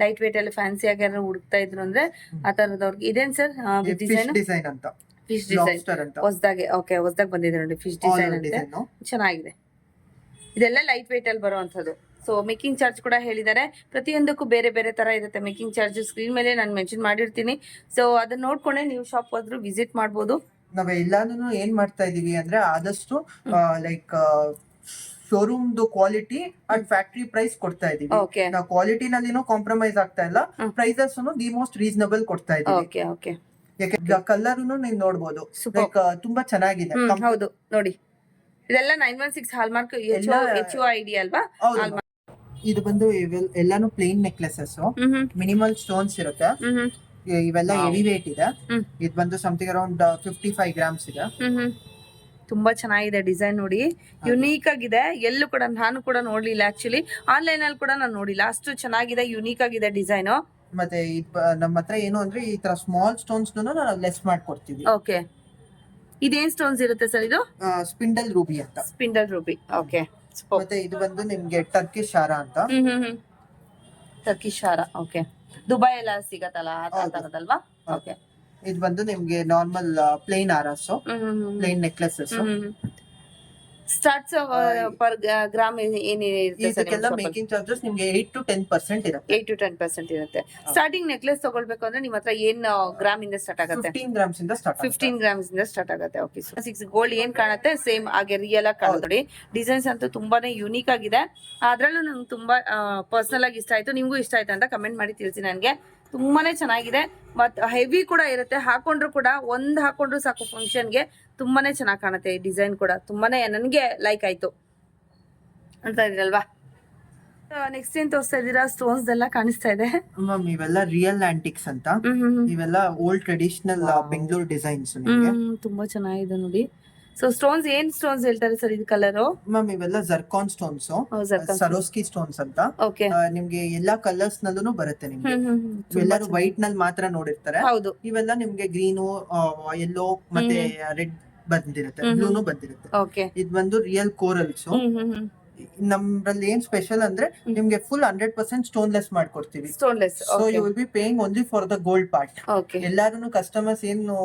[SPEAKER 2] ಲೈಟ್ ವೇಟ್ ಅಲ್ಲಿ ಫ್ಯಾನ್ಸಿ ಆಗಿ ಯಾರು ಹುಡುಕ್ತಾ ಇದ್ರು ಅಂದ್ರೆ ಆ ತರದವ್ರಿಗೆ ಇದೇನ್ ಸರ್
[SPEAKER 1] ಫಿಶ್
[SPEAKER 2] ಡಿಸೈನ್
[SPEAKER 1] ಡಿಸೈನ್ ಅಂತ.
[SPEAKER 2] ಫಿಶ್ ಡಿಸೈನ್ ಹೊಸದಾಗೆ ಓಕೆ ಹೊಸದಾಗಿ ಬಂದಿದೆ ನೋಡಿ ಫಿಶ್ ಡಿಸೈನ್ ಅಂತ.
[SPEAKER 1] ಡಿಸೈನ್
[SPEAKER 2] ಚೆನ್ನಾಗಿದೆ. ಇದೆಲ್ಲ ಲೈಟ್ ವೇಟ್ ಅಲ್ಲಿ ಬರುವಂತದ್ದು ಸೊ ಮೇಕಿಂಗ್ ಚಾರ್ಜ್ ಕೂಡ ಹೇಳಿದ್ದಾರೆ ಪ್ರತಿಯೊಂದಕ್ಕೂ ಬೇರೆ ಬೇರೆ ತರ ಇರುತ್ತೆ ಮೇಕಿಂಗ್ ಚಾರ್ಜ್ ಸ್ಕ್ರೀನ್ ಮೇಲೆ ನಾನು ಮೆನ್ಷನ್ ಮಾಡಿರ್ತೀನಿ. ಸೊ ಅದನ್ನ ನೋಡ್ಕೊಂಡೆ ನೀವು ಶಾಪ್ ಹೋದ್ರು ವಿಸಿಟ್ ಮಾಡ್ಬೋದು.
[SPEAKER 1] ನಾವೆಲ್ಲಾನು ಏನ್ ಮಾಡ್ತಾ ಇದೀವಿ ಅಂದ್ರೆ ಆದಷ್ಟು ಲೈಕ್ ಶೋರೂಮ್ದು ಕ್ವಾಲಿಟಿ ಅಂಡ್ ಫ್ಯಾಕ್ಟ್ರಿ ಪ್ರೈಸ್ ಕೊಡ್ತಾ ಇದೀವಿ. ನಾವು ಕ್ವಾಲಿಟಿನಲ್ಲಿನೂ ಕಾಂಪ್ರಮೈಸ್ ಆಗ್ತಾ ಇಲ್ಲ. ಪ್ರೈಸಸ್ ದಿ ಮೋಸ್ಟ್ ರೀಸನಬಲ್ ಕೊಡ್ತಾ ಇದೀವಿ.
[SPEAKER 2] ಓಕೆ ಓಕೆ
[SPEAKER 1] ಯಾಕೆ ಕಲರ್ ನೀವು ನೋಡ್ಬೋದು. ಲೈಕ್ ತುಂಬಾ ಚೆನ್ನಾಗಿದೆ.
[SPEAKER 2] ಹೌದು. ನೋಡಿ. ಇದೆಲ್ಲ nine one six hallmark ID ಅಲ್ವಾ.
[SPEAKER 1] ಇದು ಬಂದು ಇವೆಲ್- ಎಲ್ಲಾನು ಪ್ಲೇನ್ ನೆಕ್ಲೆಸಸ್ ಮಿನಿಮಲ್ ಸ್ಟೋನ್ಸ್ ಇರುತ್ತೆ. ಇ- ಇವೆಲ್ಲ. ಹೆವಿ ವೇಟ್ ಇದೆ.
[SPEAKER 2] ಹ್ಮ್.
[SPEAKER 1] ಇದು ಬಂದು something around fifty five grams ಇದೆ.
[SPEAKER 2] ಹ್ಮ್ ತುಂಬಾ ಚೆನ್ನಾಗಿದೆ ಡಿಸೈನ್ ನೋಡಿ. ಯುನೀಕ್ ಆಗಿದೆ. ಎಲ್ಲೂ ಕೂಡ ನಾನು ಕೂಡ ನೋಡ್ಲಿಲ್ಲ ಆಕ್ಚುಲಿ ಆನ್ಲೈನ್ ಅಲ್ಲಿ ಕೂಡ ನಾನು ನೋಡಿಲ್ಲ. ಅಷ್ಟು ಚೆನ್ನಾಗಿದೆ ಯುನೀಕ್ ಆಗಿದೆ ಡಿಸೈನ್.
[SPEAKER 1] ಮತ್ತೆ ಇದ್ ಬ- ನಮ್ಮ ಹತ್ರ ಏನು ಅಂದ್ರೆ ಈ ತರ ಸ್ಮಾಲ್ ಸ್ಟೋನ್ಸ್ ನಾವು ಲೆಸ್ ಮಾಡ್ಕೊಡ್ತೀವಿ.
[SPEAKER 2] ಓಕೆ. ಇದೇನ್ ಸ್ಟೋನ್ಸ್ ಇರುತ್ತೆ ಸರ್ ಇದು?
[SPEAKER 1] ಸ್ಪಿಂಡಲ್ ರೂಬಿ ಅಂತ.
[SPEAKER 2] Spindle ruby okay.
[SPEAKER 1] ಮತ್ತೆ ಇದು ಬಂದು ನಿಮ್ಗೆ ಟರ್ಕಿ ಶಾರ ಅಂತ.
[SPEAKER 2] ಟರ್ಕಿ ಟರ್ಕಿಶ್ ಓಕೆ ದುಬೈ ಎಲ್ಲ ಸಿಗತ್ತಲ್ಲ ಆ- ತರದಲ್ವಾ ಓಕೆ
[SPEAKER 1] ಇದು ಬಂದು ನಿಮ್ಗೆ normal plain
[SPEAKER 2] hmm
[SPEAKER 1] plain necklaces
[SPEAKER 2] starts per gram
[SPEAKER 1] ಇದಕ್ಕೆಲ್ಲ ಮೇಕಿಂಗ್ ಚಾರ್ಜಸ್ ನಿಮಗೆ ಏಟ್ ಟು ಟೆನ್ ಪರ್ಸೆಂಟ್ ಇರುತ್ತೆ.
[SPEAKER 2] ಏಟ್ ಟು ಟೆನ್ ಪರ್ಸೆಂಟ್ ಇರುತ್ತೆ. ಸ್ಟಾರ್ಟಿಂಗ್ ನೆಕ್ಲೆಸ್ ತಗೊಳ್ಬೇಕು ಅಂದ್ರೆ ನಿಮ್ ಹತ್ರ ಏನ್ ಗ್ರಾಮ್ ಇಂದ ಸ್ಟಾರ್ಟ್ ಆಗುತ್ತೆ?
[SPEAKER 1] ಫಿಫ್ಟೀನ್ ಗ್ರಾಮ್ಸ್ ಇಂದ ಸ್ಟಾರ್ಟ್
[SPEAKER 2] ಫಿಫ್ಟೀನ್ ಗ್ರಾಮ್ಸ್ ಇಂದ ಸ್ಟಾರ್ಟ್ ಆಗುತ್ತೆ. ಓಕೆ ಸಿಕ್ಸ್ ಗೋಲ್ಡ್ ಏನ್ ಕಾಣುತ್ತೆ? ಸೇಮ್ ಹಾಗೆ ರಿಯಲ್ ಆಗಿ ಕಾಣುತ್ತೆ. ಡಿಸೈನ್ಸ್ ಅಂತೂ ತುಂಬಾನೇ ಯುನೀಕ್ ಆಗಿದೆ. ಅದ್ರಲ್ಲೂ ನಂಗೆ ತುಂಬಾ ಪರ್ಸನಲ್ ಆಗಿ ಇಷ್ಟ ಆಯ್ತು. ನಿಮಗೂ ಇಷ್ಟ ಆಯ್ತು ಅಂತ ಕಮೆಂಟ್ ಮಾಡಿ ತಿಳಿಸಿ ನನಗೆ. ತುಂಬಾನೇ ಚೆನ್ನಾಗಿದೆ. ಮತ್ ಹೆವಿ ಕೂಡ ಇರುತ್ತೆ. ಹಾಕೊಂಡ್ರು ಕೂಡ ಒಂದ್ ಹಾಕೊಂಡ್ರು ಸಾಕು ಫಂಕ್ಷನ್ಗೆ ತುಂಬಾನೇ ಚೆನ್ನಾಗಿ ಕಾಣುತ್ತೆ ಈ ಡಿಸೈನ್ ಕೂಡ. ತುಂಬಾನೇ ನನಗೆ ಲೈಕ್ ಆಯ್ತು. ಅಂತ ಇದ್ರಲ್ವಾ ನೆಕ್ಸ್ಟ್ ಏನ್ ತೋರಿಸ್ತಾ ಇದ್ದೀರಾ? ಸ್ಟೋನ್ಸ್ ಎಲ್ಲ ಕಾಣಿಸ್ತಾ ಇದೆ.
[SPEAKER 1] ಮ್ಯಾಮ್ ಇವೆಲ್ಲ ರಿಯಲ್ ಆಂಟಿಕ್ಸ್ ಅಂತ. ಇವೆಲ್ಲ ಓಲ್ಡ್ ಟ್ರೆಡಿಷನಲ್. ಬೆಂಗಳೂರು ಡಿಸೈನ್ಸ್
[SPEAKER 2] ತುಂಬಾ ಚೆನ್ನಾಗಿದೆ ನೋಡಿ. ಸೊ ಸ್ಟೋನ್ಸ್ ಏನ್ ಸ್ಟೋನ್ಸ್ ಹೇಳ್ತಾರೆ ಸರ್ ಇದು ಕಲರ್
[SPEAKER 1] ಮ್ಯಾಮ್ ಇವೆಲ್ಲ ಜರ್ಕಾನ್ ಸ್ಟೋನ್ಸ್ ಸರೋಸ್ಕಿ ಸ್ಟೋನ್ಸ್ ಅಂತ. ನಿಮ್ಗೆ ಎಲ್ಲಾ ಕಲರ್ಸ್ ನಲ್ಲೂ ಬರುತ್ತೆ ನಿಮ್ಗೆ. ಎಲ್ಲರೂ ವೈಟ್ನಲ್ಲಿ ಮಾತ್ರ ನೋಡಿರ್ತಾರೆ.
[SPEAKER 2] ಹೌದು.
[SPEAKER 1] ಇವೆಲ್ಲ ನಿಮ್ಗೆ ಗ್ರೀನು ಯೆಲ್ಲೋ ಮತ್ತೆ ರೆಡ್ ಬಂದಿರುತ್ತೆ. ಬ್ಲೂನು ಬಂದಿರುತ್ತೆ. ಇದು ಬಂದು ರಿಯಲ್ ಕೋರಲ್ಸ್ ನಮ್ದ್ರಲ್ಲಿ ಏನ್ ಸ್ಪೆಷಲ್ ಅಂದ್ರೆ. ನಿಮ್ಗೆ full hundred percent stone less ಮಾಡ್ಕೊಡ್ತೀವಿ
[SPEAKER 2] stoneless
[SPEAKER 1] so you will be paying only for the gold part
[SPEAKER 2] okay
[SPEAKER 1] ಎಲ್ಲಾರು ಕಸ್ಟಮರ್ಸ್ ಏನು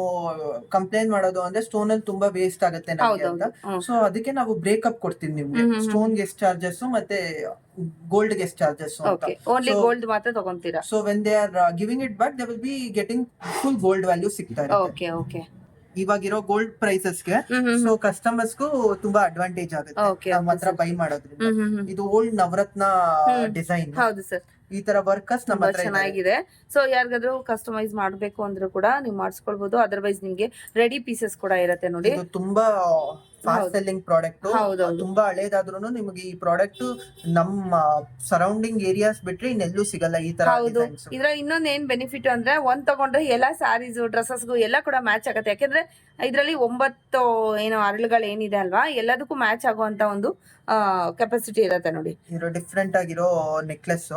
[SPEAKER 1] ಕಂಪ್ಲೇಂಟ್ ಮಾಡೋದು ಅಂದ್ರೆ ಸ್ಟೋನ್ ಅಲ್ಲಿ ತುಂಬಾ ವೇಸ್ಟ್ ಆಗುತ್ತೆ ನಮ್ಗೆ ಅಂತ.
[SPEAKER 2] ಹೌದೌದು.
[SPEAKER 1] ಸೊ ಅದಕ್ಕೆ ನಾವು ಬ್ರೇಕಪ್ ಕೊಡ್ತೀವಿ ನಿಮ್ಗೆ. ಸ್ಟೋನ್ ಎಷ್ಟ್ ಚಾರ್ಜಸ್ ಮತ್ತೆ ಗೋಲ್ಡ್ ಗೆಸ್ಟ್ ಚಾರ್ಜಸ್ ಅಂತ.
[SPEAKER 2] ಓಕೆ ಓನ್ಲಿ ಗೋಲ್ಡ್ ಮಾತ್ರ ತಗೊಂತೀರಾ?
[SPEAKER 1] So when they are giving it but they will be getting full gold value ಸಿಗ್ತಾರೆ
[SPEAKER 2] ಓಕೆ ಓಕೆ
[SPEAKER 1] ಇವಾಗಿರೋ ಗೋಲ್ಡ್ ಪ್ರೈಸಸ್ಗೆ ಸೊ ಕಸ್ಟಮರ್ಸ್ಗೂ ತುಂಬಾ ಅಡ್ವಾಂಟೇಜ್ ಆಗುತ್ತೆ. ನಮ್ಮ ಹತ್ರ ಬೈ ಮಾಡೋದ್ರಿಂದ. ಇದು ಓಲ್ಡ್ ನವರತ್ನ ಡಿಸೈನ್
[SPEAKER 2] ಹೌದು ಸರ್
[SPEAKER 1] ಈ ತರ ವರ್ಕರ್ಸ್ ನಮ್ಮ
[SPEAKER 2] ಚೆನ್ನಾಗಿದೆ. ಸೊ ಯಾರಿಗಾದ್ರೂ ಕಸ್ಟಮೈಸ್ ಮಾಡ್ಬೇಕು ಅಂದ್ರೂ ಕೂಡ ನೀವು ಮಾಡಿಸ್ಕೊಳ್ಬಹುದು ಅದರ್ವೈಸ್ ನಿಮ್ಗೆ ರೆಡಿ ಪೀಸಸ್ ಕೂಡ ಇರುತ್ತೆ ನೋಡಿ.
[SPEAKER 1] ತುಂಬಾ ಫಾಸ್ಟ್ ಸೆಲ್ಲಿಂಗ್ ಪ್ರಾಡಕ್ಟ್. ತುಂಬಾ ಹಳೇದಾದ್ರೂ ನಿಮಗೆ ಈ ಪ್ರಾಡಕ್ಟ್ ನಮ್ಮ ಸರೌಂಡಿಂಗ್ ಏರಿಯಾಸ್ ಬಿಟ್ರೆ ಇನ್ನೆಲ್ಲೂ ಸಿಗಲ್ಲ ಈ ತರ
[SPEAKER 2] ಹೌದು. ಇದ್ರ ಇನ್ನೊಂದ್ ಏನ್ ಬೆನಿಫಿಟ್ ಅಂದ್ರೆ ಒಂದ್ ತಗೊಂಡ್ರೆ ಎಲ್ಲಾ ಸ್ಯಾರೀಸ್ ಡ್ರೆಸ್ಸಸ್ಗೂ ಎಲ್ಲ ಕೂಡ ಮ್ಯಾಚ್ ಆಗುತ್ತೆ. ಯಾಕಂದ್ರೆ ಇದ್ರಲ್ಲಿ ಒಂಬತ್ತು ಏನು ಅರಳುಗಳು ಏನಿದೆ ಅಲ್ವಾ? ಎಲ್ಲದಕ್ಕೂ ಮ್ಯಾಚ್ ಆಗುವಂತ ಒಂದು ಕೆಪಾಸಿಟಿ ಇರುತ್ತೆ ನೋಡಿ.
[SPEAKER 1] ಇರೋ ಡಿಫ್ರೆಂಟ್ ಆಗಿರೋ ನೆಕ್ಲೆಸ್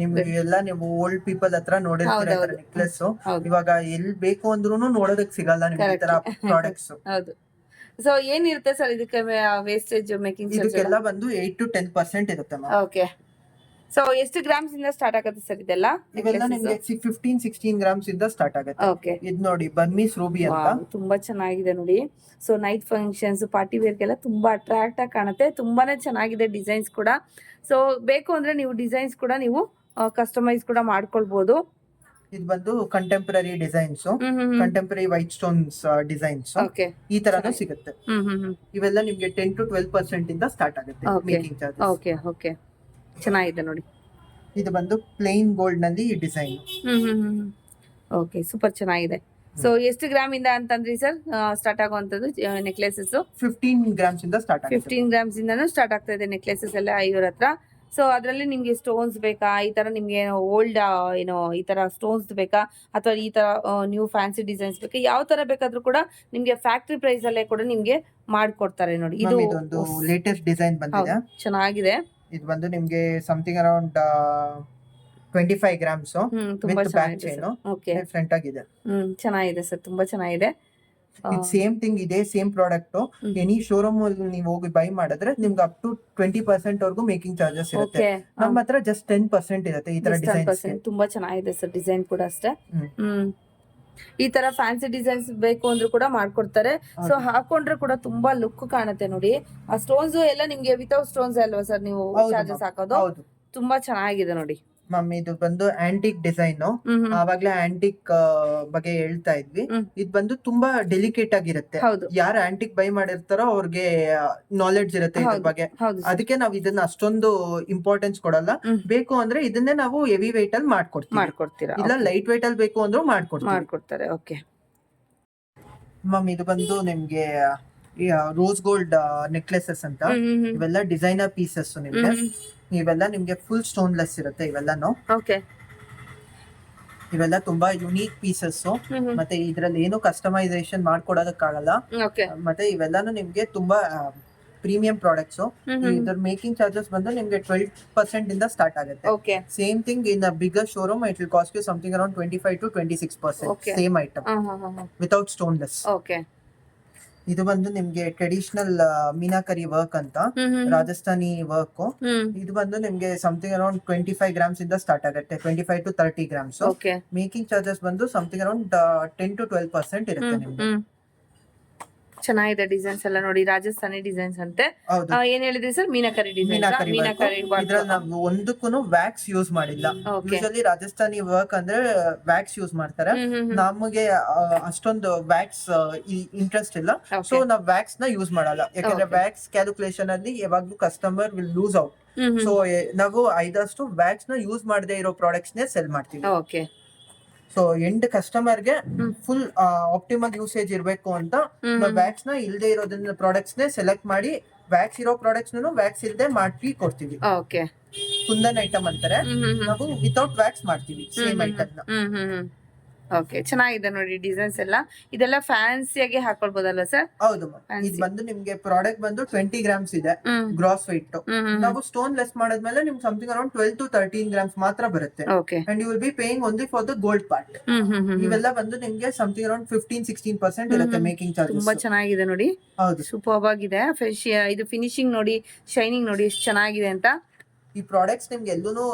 [SPEAKER 1] ನಿಮ್ಗೆ ಎಲ್ಲ ನೀವು ಓಲ್ಡ್ ಪೀಪಲ್ ಹತ್ರ ನೋಡಿರ್ತೀರ. ನೆಕ್ಲೆಸ್ ಇವಾಗ ಎಲ್ ಬೇಕು ಅಂದ್ರೂ ನೋಡೋದಕ್ ಸಿಗಲ್ಲ ನಿಮ್ಗೆ ಈ ತರ ಪ್ರಾಡಕ್ಟ್ಸ್ *laughs*
[SPEAKER 2] ಹೌದು. ಸೊ ಏನಿರುತ್ತೆ ಸರ್ ಇದಕ್ಕೆ ವೇಸ್ಟೇಜ್ ಮೇಕಿಂಗ್
[SPEAKER 1] ಇದಕ್ಕೆಲ್ಲ ಬಂದು ಏಟ್ ಟು ಟೆನ್ ಪರ್ಸೆಂಟ್ ಇರುತ್ತೆ ಮ್ಯಾಮ್
[SPEAKER 2] ಓಕೆ ಸೊ ಎಷ್ಟು ಗ್ರಾಮ್ಸ್ ಇಂದ ಸ್ಟಾರ್ಟ್ ಆಗುತ್ತೆ ಸರ್ ಇದೆಲ್ಲ?
[SPEAKER 1] ಇವೆಲ್ಲ ನಿಮಗೆ ಫಿಫ್ಟೀನ್ ಸಿಕ್ಸ್ಟೀನ್ ಗ್ರಾಮ್ಸ್ ಇಂದ ಸ್ಟಾರ್ಟ್ ಆಗುತ್ತೆ.
[SPEAKER 2] ಓಕೆ
[SPEAKER 1] ಇದು ನೋಡಿ ಬರ್ಮೀಸ್ ರೂಬಿ ಅಂತ.
[SPEAKER 2] ತುಂಬಾ ಚೆನ್ನಾಗಿದೆ ನೋಡಿ. ಸೊ ನೈಟ್ ಫಂಕ್ಷನ್ಸ್ ಪಾರ್ಟಿ ವೇರ್ಗೆಲ್ಲ ತುಂಬಾ ಅಟ್ರಾಕ್ಟ್ ಆಗಿ ಕಾಣುತ್ತೆ. ತುಂಬಾನೇ ಚೆನ್ನಾಗಿದೆ ಡಿಸೈನ್ಸ್ ಕೂಡ. ಸೊ ಬೇಕು ಅಂದ್ರೆ ನೀವು ಡಿಸೈನ್ಸ್ ಕೂಡ ನೀವು ಕಸ್ಟಮೈಸ್ ಕೂಡ ಮಾಡ್ಕೊಳ್ಬಹುದು
[SPEAKER 1] ಇದು ಬಂದು contemporary designs contemporary white stones designs
[SPEAKER 2] okay
[SPEAKER 1] ಈ ತರನು ಸಿಗುತ್ತೆ.
[SPEAKER 2] Hmm hmm hmm.
[SPEAKER 1] ಇವೆಲ್ಲ ನಿಮ್ಗೆ ಟೆನ್ ಟು ಟ್ವೆಲ್ ಪರ್ಸೆಂಟ್ ಇಂದ ಸ್ಟಾರ್ಟ್ ಆಗುತ್ತೆ
[SPEAKER 2] Okay.
[SPEAKER 1] Making charges
[SPEAKER 2] okay okay ಚೆನ್ನಾಗಿದೆ ನೋಡಿ.
[SPEAKER 1] ಇದು ಬಂದು ಪ್ಲೇನ್ ಗೋಲ್ಡ್ನಲ್ಲಿ design
[SPEAKER 2] hmm hmm hmm okay super ಚೆನ್ನಾಗಿದೆ. ಸೊ ಎಷ್ಟು ಗ್ರಾಮ್ ಇಂದ ಅಂತಂದ್ರಿ ಸರ್ ಸ್ಟಾರ್ಟ್ ಆಗುವಂತದ್ದು ನೆಕ್ಲೆಸಸ್
[SPEAKER 1] ಫಿಫ್ಟೀನ್ ಗ್ರಾಮ್ಸ್ ಇಂದ ಸ್ಟಾರ್ಟ್ ಆಗುತ್ತೆ.
[SPEAKER 2] ಫಿಫ್ಟೀನ್ ಗ್ರಾಮ್ಸ್ ಇಂದ ಸ್ಟಾರ್ಟ್ ಆಗ್ತಾ ಇದೆ ನೆಕ್ಲೆಸಸ್ ಎಲ್ಲ ಐವರ ಹತ್ರ. ಸೊ ಅದರಲ್ಲಿ ನಿಮ್ಗೆ ಸ್ಟೋನ್ಸ್ ಬೇಕಾ? ಈ ತರ ನಿಮ್ಗೆ ಓಲ್ಡ್ ಏನೋ ಈ ತರ ಸ್ಟೋನ್ಸ್ ಬೇಕಾ? ಅಥವಾ ಈ ತರ ನ್ಯೂ ಫ್ಯಾನ್ಸಿ ಡಿಸೈನ್ಸ್ ಬೇಕಾ? ಯಾವ ತರ ಬೇಕಾದರೂ ಕೂಡ ನಿಮ್ಗೆ ಫ್ಯಾಕ್ಟ್ರಿ ಪ್ರೈಸ್ ಅಲ್ಲೇ ಕೂಡ ನಿಮ್ಗೆ ಮಾಡ್ಕೊಡ್ತಾರೆ ನೋಡಿ. ಇದು
[SPEAKER 1] ಒಂದು ಲೇಟೆಸ್ಟ್ ಡಿಸೈನ್ ಬಂದಿದೆ.
[SPEAKER 2] ಚೆನ್ನಾಗಿದೆ.
[SPEAKER 1] ಇದು ಬಂದು ನಿಮ್ಗೆ something around twenty five grams
[SPEAKER 2] ತುಂಬಾ ಚೆನ್ನಾಗಿದೆ ಓಕೆ
[SPEAKER 1] ಫ್ರಂಟ್ ಆಗಿದೆ.
[SPEAKER 2] ಹ್ಮ್ ಚೆನ್ನಾಗಿದೆ ಸರ್ ತುಂಬಾ ಚೆನ್ನಾಗಿದೆ.
[SPEAKER 1] ಇದು ಸೇಮ್ ಥಿಂಗ್ ಇದೆ ಸೇಮ್ ಪ್ರಾಡಕ್ಟ್ ಎನಿ ಶೋರೂಮ್ ಅಲ್ಲಿ ನೀವು ಹೋಗಿ ಬೈ ಮಾಡಿದ್ರೆ ನಿಮ್ಗೆ ಅಪ್ ಟು ಟ್ವೆಂಟಿ ಪರ್ಸೆಂಟ್ ವರ್ಗೂ ಮೇಕಿಂಗ್ ಚಾರ್ಜಸ್ ಇರುತ್ತೆ. ನಮ್ಮ ಹತ್ರ ಜಸ್ಟ್ ಟೆನ್ ಪರ್ಸೆಂಟ್ ಇರುತ್ತೆ ಈ ತರ
[SPEAKER 2] ಡಿಸೈನ್ 10%
[SPEAKER 1] ಡಿಸೈನ್ಸ್
[SPEAKER 2] ತುಂಬಾ ಚೆನ್ನಾಗಿದೆ ಸರ್ ಡಿಸೈನ್ ಕೂಡ ಅಷ್ಟೇ. ಈ ತರ ಫ್ಯಾನ್ಸಿ ಡಿಸೈನ್ಸ್ ಬೇಕು ಅಂದ್ರೂ ಕೂಡ ಮಾಡ್ಕೊಡ್ತಾರೆ. ಸೊ ಹಾಕೊಂಡ್ರೆ ಕೂಡ ತುಂಬಾ ಲುಕ್ ಕಾಣುತ್ತೆ ನೋಡಿ. ಆ ಸ್ಟೋನ್ಸ್ ಎಲ್ಲ ನಿಮ್ಗೆ ವಿತೌಟ್ ಸ್ಟೋನ್ಸ್ ಅಲ್ವಾ ಸರ್ ನೀವು ಚಾರ್ಜಸ್ ಹಾಕೋದು?
[SPEAKER 1] ಹೌದು.
[SPEAKER 2] ತುಂಬಾ ಚೆನ್ನಾಗಿದೆ ನೋಡಿ.
[SPEAKER 1] ಮ್ಯಾಮ್ ಇದು ಬಂದು ಆಂಟಿಕ್ ಡಿಸೈನ್. ಆವಾಗ್ಲೇ ಆಂಟಿಕ್ ಬಗ್ಗೆ ಹೇಳ್ತಾ ಇದ್ವಿ. ಇದು ಬಂದು ತುಂಬಾ ಡೆಲಿಕೇಟ್ ಆಗಿರುತ್ತೆ. ಯಾರು ಆಂಟಿಕ್ ಬೈ ಮಾಡಿರ್ತಾರೋ ಅವ್ರಿಗೆ ನಾಲೆಡ್ಜ್ ಇರುತ್ತೆ ಇದ್ರ ಬಗ್ಗೆ. ಅದಕ್ಕೆ ನಾವು ಇದನ್ನ ಅಷ್ಟೊಂದು ಇಂಪಾರ್ಟೆನ್ಸ್ ಕೊಡಲ್ಲ. ಬೇಕು ಅಂದ್ರೆ ಇದನ್ನೇ ನಾವು ಹೆವಿ ವೆಯ್ಟ್ ಅಲ್ಲಿ ಮಾಡ್ಕೊಡ್ತೀವಿ.
[SPEAKER 2] ಮಾಡ್ಕೊಡ್ತೀರಾ?
[SPEAKER 1] ಇಲ್ಲ ಲೈಟ್ ವೆಯ್ಟ್ ಅಲ್ಲಿ ಬೇಕು ಅಂದ್ರೂ ಮಾಡ್ಕೊಡ್ತೀವಿ.
[SPEAKER 2] ಮಾಡ್ಕೊಡ್ತಾರೆ ಓಕೆ
[SPEAKER 1] ಮಮ್ ಇದು ಬಂದು ನಿಮ್ಗೆ ರೋಸ್ ಗೋಲ್ಡ್ ನೆಕ್ಲೆಸಸ್ ಅಂತ. ಇವೆಲ್ಲ ಡಿಸೈನರ್ ಪೀಸಸ್ ನಿಮ್ಗೆ. ಇವೆಲ್ಲ ನಿಮ್ಗೆ ಫುಲ್ ಸ್ಟೋನ್ಲೆಸ್ ಇರುತ್ತೆ ಇವೆಲ್ಲಾನು.
[SPEAKER 2] ಓಕೆ
[SPEAKER 1] ಇವೆಲ್ಲ ತುಂಬಾ ಯುನೀಕ್ ಪೀಸಸ್ ಮತ್ತೆ ಇದ್ರಲ್ಲಿ ಏನು ಕಸ್ಟಮೈಸೇಷನ್ ಮಾಡ್ಕೊಡೋದಕ್ಕಾಗಲ್ಲ.
[SPEAKER 2] ಆಗಲ್ಲ
[SPEAKER 1] ಮತ್ತೆ ಇವೆಲ್ಲಾನು ನಿಮ್ಗೆ ತುಂಬಾ ಪ್ರೀಮಿಯಂ ಪ್ರಾಡಕ್ಟ್ಸ್ ಇದ್ರ ಮೇಕಿಂಗ್ ಚಾರ್ಜಸ್ ಬಂದು ನಿಮ್ಗೆ ಟ್ವೆಲ್ ಪರ್ಸೆಂಟ್ ಇಂದ ಸ್ಟಾರ್ಟ್ ಆಗುತ್ತೆ. Same thing in bigger showroom it will cost you something around twenty five to twenty six percent. Same item without stone less
[SPEAKER 2] okay
[SPEAKER 1] ಇದು ಬಂದು ನಿಮ್ಗೆ ಟ್ರೆಡಿಷನಲ್ ಮೀನಾಕರಿ ವರ್ಕ್ ಅಂತ Rajasthani work ಇದು ಬಂದು ನಿಮ್ಗೆ something around twenty five grams ಇಂದ start ಆಗುತ್ತೆ twenty five to thirty grams making charges ಬಂದು something around ten to twelve percent ಇರುತ್ತೆ ನಿಮ್ಗೆ.
[SPEAKER 2] ಚೆನ್ನಾಗಿದೆ ಡಿಸೈನ್ಸ್ ಎಲ್ಲ ನೋಡಿ ರಾಜಸ್ಥಾನಿ ಡಿಸೈನ್ಸ್ ಅಂತೆ.
[SPEAKER 1] ಹೌದು.
[SPEAKER 2] ಏನ್ ಹೇಳಿದ್ರಿ ಸರ್? ಮೀನಾಕರಿ ಡಿಸೈನ್
[SPEAKER 1] ಮೀನಾಕರಿ
[SPEAKER 2] ಮೀನಾಕರಿ
[SPEAKER 1] ಇದ್ರಲ್ಲಿ ನಾವು ಒಂದಕ್ಕೂ ವ್ಯಾಕ್ಸ್ ಯೂಸ್ ಮಾಡಿಲ್ಲ. ಯೂಶಲಿ ರಾಜಸ್ಥಾನಿ ವರ್ಕ್ ಅಂದ್ರೆ ವ್ಯಾಕ್ಸ್ ಯೂಸ್ ಮಾಡ್ತಾರೆ. ನಮಗೆ ಆ, ಅಷ್ಟೊಂದು ವ್ಯಾಕ್ಸ್ ಇಂಟ್ರೆಸ್ಟ್ ಇಲ್ಲ. ಸೊ ನಾವ್ ವ್ಯಾಕ್ಸ್ನ ಯೂಸ್ ಮಾಡಲ್ಲ. ಯಾಕಂದ್ರೆ
[SPEAKER 2] Okay.
[SPEAKER 1] ವ್ಯಾಕ್ಸ್ ಕ್ಯಾಲ್ಕುಲೇಷನ್ ಅಲ್ಲಿ ಯಾವಾಗ್ಲೂ customer will lose out so ನಾವು ಐದಷ್ಟು ವ್ಯಾಕ್ಸ್ನ ಯೂಸ್ ಮಾಡದೇ ಇರೋ ಪ್ರಾಡಕ್ಟ್ಸ್ ನೇ ಸೆಲ್ ಮಾಡ್ತೀವಿ.
[SPEAKER 2] ಓಕೆ
[SPEAKER 1] ಸೊ ಎಂಡ್
[SPEAKER 2] ಕಸ್ಟಮರ್ಗೆ.
[SPEAKER 1] ಫುಲ್ ಆಪ್ಟಿಮಲ್ ಯೂಸೇಜ್ ಇರಬೇಕು ಅಂತ ನಾವು ವ್ಯಾಕ್ಸ್ನ ಇಲ್ದೇ ಇರೋದ್ರಿಂದ ಪ್ರಾಡಕ್ಟ್ಸ್ ನೇ ಸೆಲೆಕ್ಟ್ ಮಾಡಿ ವ್ಯಾಕ್ಸ್ ಇರೋ ಪ್ರಾಡಕ್ಟ್ಸ್ ನೂ ವ್ಯಾಕ್ಸ್ ಇಲ್ದೆ ಮಾಡಿ ಕೊಡ್ತೀವಿ.
[SPEAKER 2] ಓಕೆ
[SPEAKER 1] ಕುಂದನ್ ಐಟಮ್ ಅಂತಾರೆ. ನಾವು ವಿತೌಟ್ ವ್ಯಾಕ್ಸ್ ಮಾಡ್ತೀವಿ ಸೇಮ್ ಐಟಮ್ನ.
[SPEAKER 2] ಓಕೆ ಚೆನ್ನಾಗಿದೆ ನೋಡಿ ಡಿಸೈನ್ಸ್ ಎಲ್ಲ. ಇದೆಲ್ಲ ಫ್ಯಾನ್ಸಿಯಾಗಿ ಹಾಕೊಳ್ಬೋದಲ್ವಾ ಸರ್
[SPEAKER 1] ಹೌದು ma'am. ಇದು ಬಂದು ನಿಮ್ಗೆ ಪ್ರಾಡಕ್ಟ್ ಬಂದು ಟ್ವೆಂಟಿ ಗ್ರಾಮ್ಸ್ ಇದೆ ಗ್ರಾಸ್ weight. ನಾವು ಸ್ಟೋನ್ ಲೆಸ್ ಮಾಡಿದ್ಮೇಲೆ ನಿಮ್ something around twelve to thirteen grams ಮಾತ್ರ ಬರುತ್ತೆ.
[SPEAKER 2] Okay
[SPEAKER 1] and you will be paying only for the gold part ಇವೆಲ್ಲ ಬಂದು ನಿಮ್ಗೆ something around fifteen sixteen percent ಇರುತ್ತೆ ಮೇಕಿಂಗ್ ಚಾರ್ಜ್
[SPEAKER 2] ತುಂಬಾ
[SPEAKER 1] ಚಾರ್ಜಸ್
[SPEAKER 2] ಚೆನ್ನಾಗಿದೆ ನೋಡಿ.
[SPEAKER 1] ಹೌದು.
[SPEAKER 2] ಸೂಪರ್ ಆಗಿದೆ. ಫ್ರೆಶ್ ಇದು ಫಿನಿಶಿಂಗ್ ನೋಡಿ ಶೈನಿಂಗ್ ನೋಡಿ ಎಷ್ಟು ಚೆನ್ನಾಗಿದೆ ಅಂತ.
[SPEAKER 1] ಈ ಪ್ರಾಡಕ್ಟ್ಸ್ ನಿಮ್ಗೆ ಎಲ್ಲೂ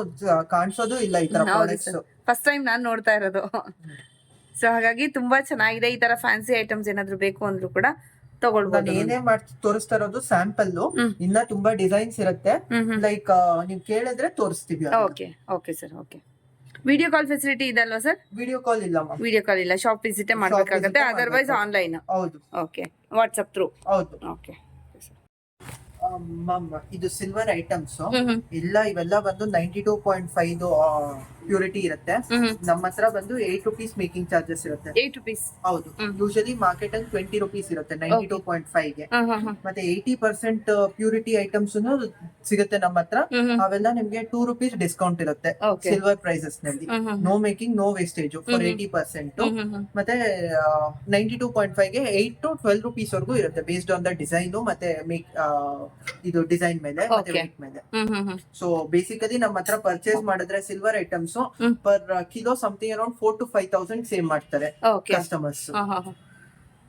[SPEAKER 1] ಕಾಣಿಸೋದು ಇಲ್ಲ ಈ ತರ
[SPEAKER 2] ಹೌದು
[SPEAKER 1] ಪ್ರಾಡಕ್ಟ್ಸ್
[SPEAKER 2] ಫಸ್ಟ್ ಟೈಮ್ ನಾನ್ ನೋಡ್ತಾ ಇರೋದು. ಸೊ ಹಾಗಾಗಿ ತುಂಬಾ ಚೆನ್ನಾಗಿದೆ ಈ ತರ ಫ್ಯಾನ್ಸಿ ಐಟಮ್ಸ್ ಏನಾದ್ರು ಬೇಕು ಅಂದ್ರೂ ಕೂಡ ತಗೊಳ್ಬಹುದು
[SPEAKER 1] ಏನೇ ಮಾಡಿ ತೋರಿಸ್ತಾ ಇರೋದು ಸ್ಯಾಂಪಲ್. ಇನ್ನ ತುಂಬಾ ಡಿಸೈನ್ಸ್ ಇರುತ್ತೆ. ಲೈಕ್ ನೀವು ಕೇಳಿದ್ರೆ ತೋರಿಸ್ತೀವಿ
[SPEAKER 2] okay okay sir okay video call facility ಇದೆ ಅಲ್ವಾ ಸರ್
[SPEAKER 1] ವಿಡಿಯೋ ಕಾಲ್ ಇಲ್ಲ
[SPEAKER 2] ವಿಡಿಯೋ ಕಾಲ್ ಇಲ್ಲ. ಶಾಪ್ ವಿಸಿಟೇ ಮಾಡಬೇಕಾಗುತ್ತೆ. ಅದರ್ವೈಸ್ ಆನ್ಲೈನ್
[SPEAKER 1] ಹೌದು.
[SPEAKER 2] ಓಕೆ ವಾಟ್ಸಪ್ ತ್ರೂ
[SPEAKER 1] ಹೌದು.
[SPEAKER 2] ಓಕೆ
[SPEAKER 1] ಇದು ಸಿಲ್ವರ್ ಐಟಮ್ಸ್ ಎಲ್ಲ ಇವೆಲ್ಲ ಬಂದು ninety two point five purity ಇರುತ್ತೆ. ನಮ್ಮ ಹತ್ರ ಬಂದು ಏಟ್ ರುಪೀಸ್ ಮೇಕಿಂಗ್ ಚಾರ್ಜಸ್ ಇರುತ್ತೆ.
[SPEAKER 2] ಏಟ್ ರುಪೀಸ್
[SPEAKER 1] ಹೌದು. ಯೂಶಲಿ ಮಾರ್ಕೆಟ್ ಅಲ್ಲಿ ಟ್ವೆಂಟಿ ರುಪೀಸ್ ಇರುತ್ತೆ ನೈಂಟಿ ಟೂ ಪಾಯಿಂಟ್ ಫೈವ್ಗೆ. ಮತ್ತೆ ಏಯ್ಟಿ ಪರ್ಸೆಂಟ್ ಪ್ಯೂರಿಟಿ ಐಟಮ್ಸ್ ಸಿಗುತ್ತೆ ನಮ್ಮ ಹತ್ರ. ಅವೆಲ್ಲ ನಿಮ್ಗೆ ಟೂ ರುಪೀಸ್ ಡಿಸ್ಕೌಂಟ್ ಇರುತ್ತೆ silver ಪ್ರೈಸಸ್ನಲ್ಲಿ. No making no wastage for. Eighty percent ಮತ್ತೆ ನೈಂಟಿ ಟೂ ಪಾಯಿಂಟ್ ಫೈವ್ಗೆ ಏಟ್ ಟು ಟ್ವೆಲ್ ರುಪೀಸ್ ವರ್ಗೂ ಇರುತ್ತೆ ಬೇಸ್ಡ್ ಆನ್ ದ ಡಿಸೈನ್ ಮತ್ತೆ ಮೇಕ್ ಇದು ಡಿಸೈನ್ ಮೇಲೆ ಮತ್ತೆ. ಮೇಲೆ. ಸೊ ಬೇಸಿಕಲಿ ನಮ್ಮ ಹತ್ರ ಪರ್ಚೇಸ್ ಮಾಡಿದ್ರೆ silver items per kilo something around four to five thousand save ಮಾಡ್ತಾರೆ ಕಸ್ಟಮರ್ಸ್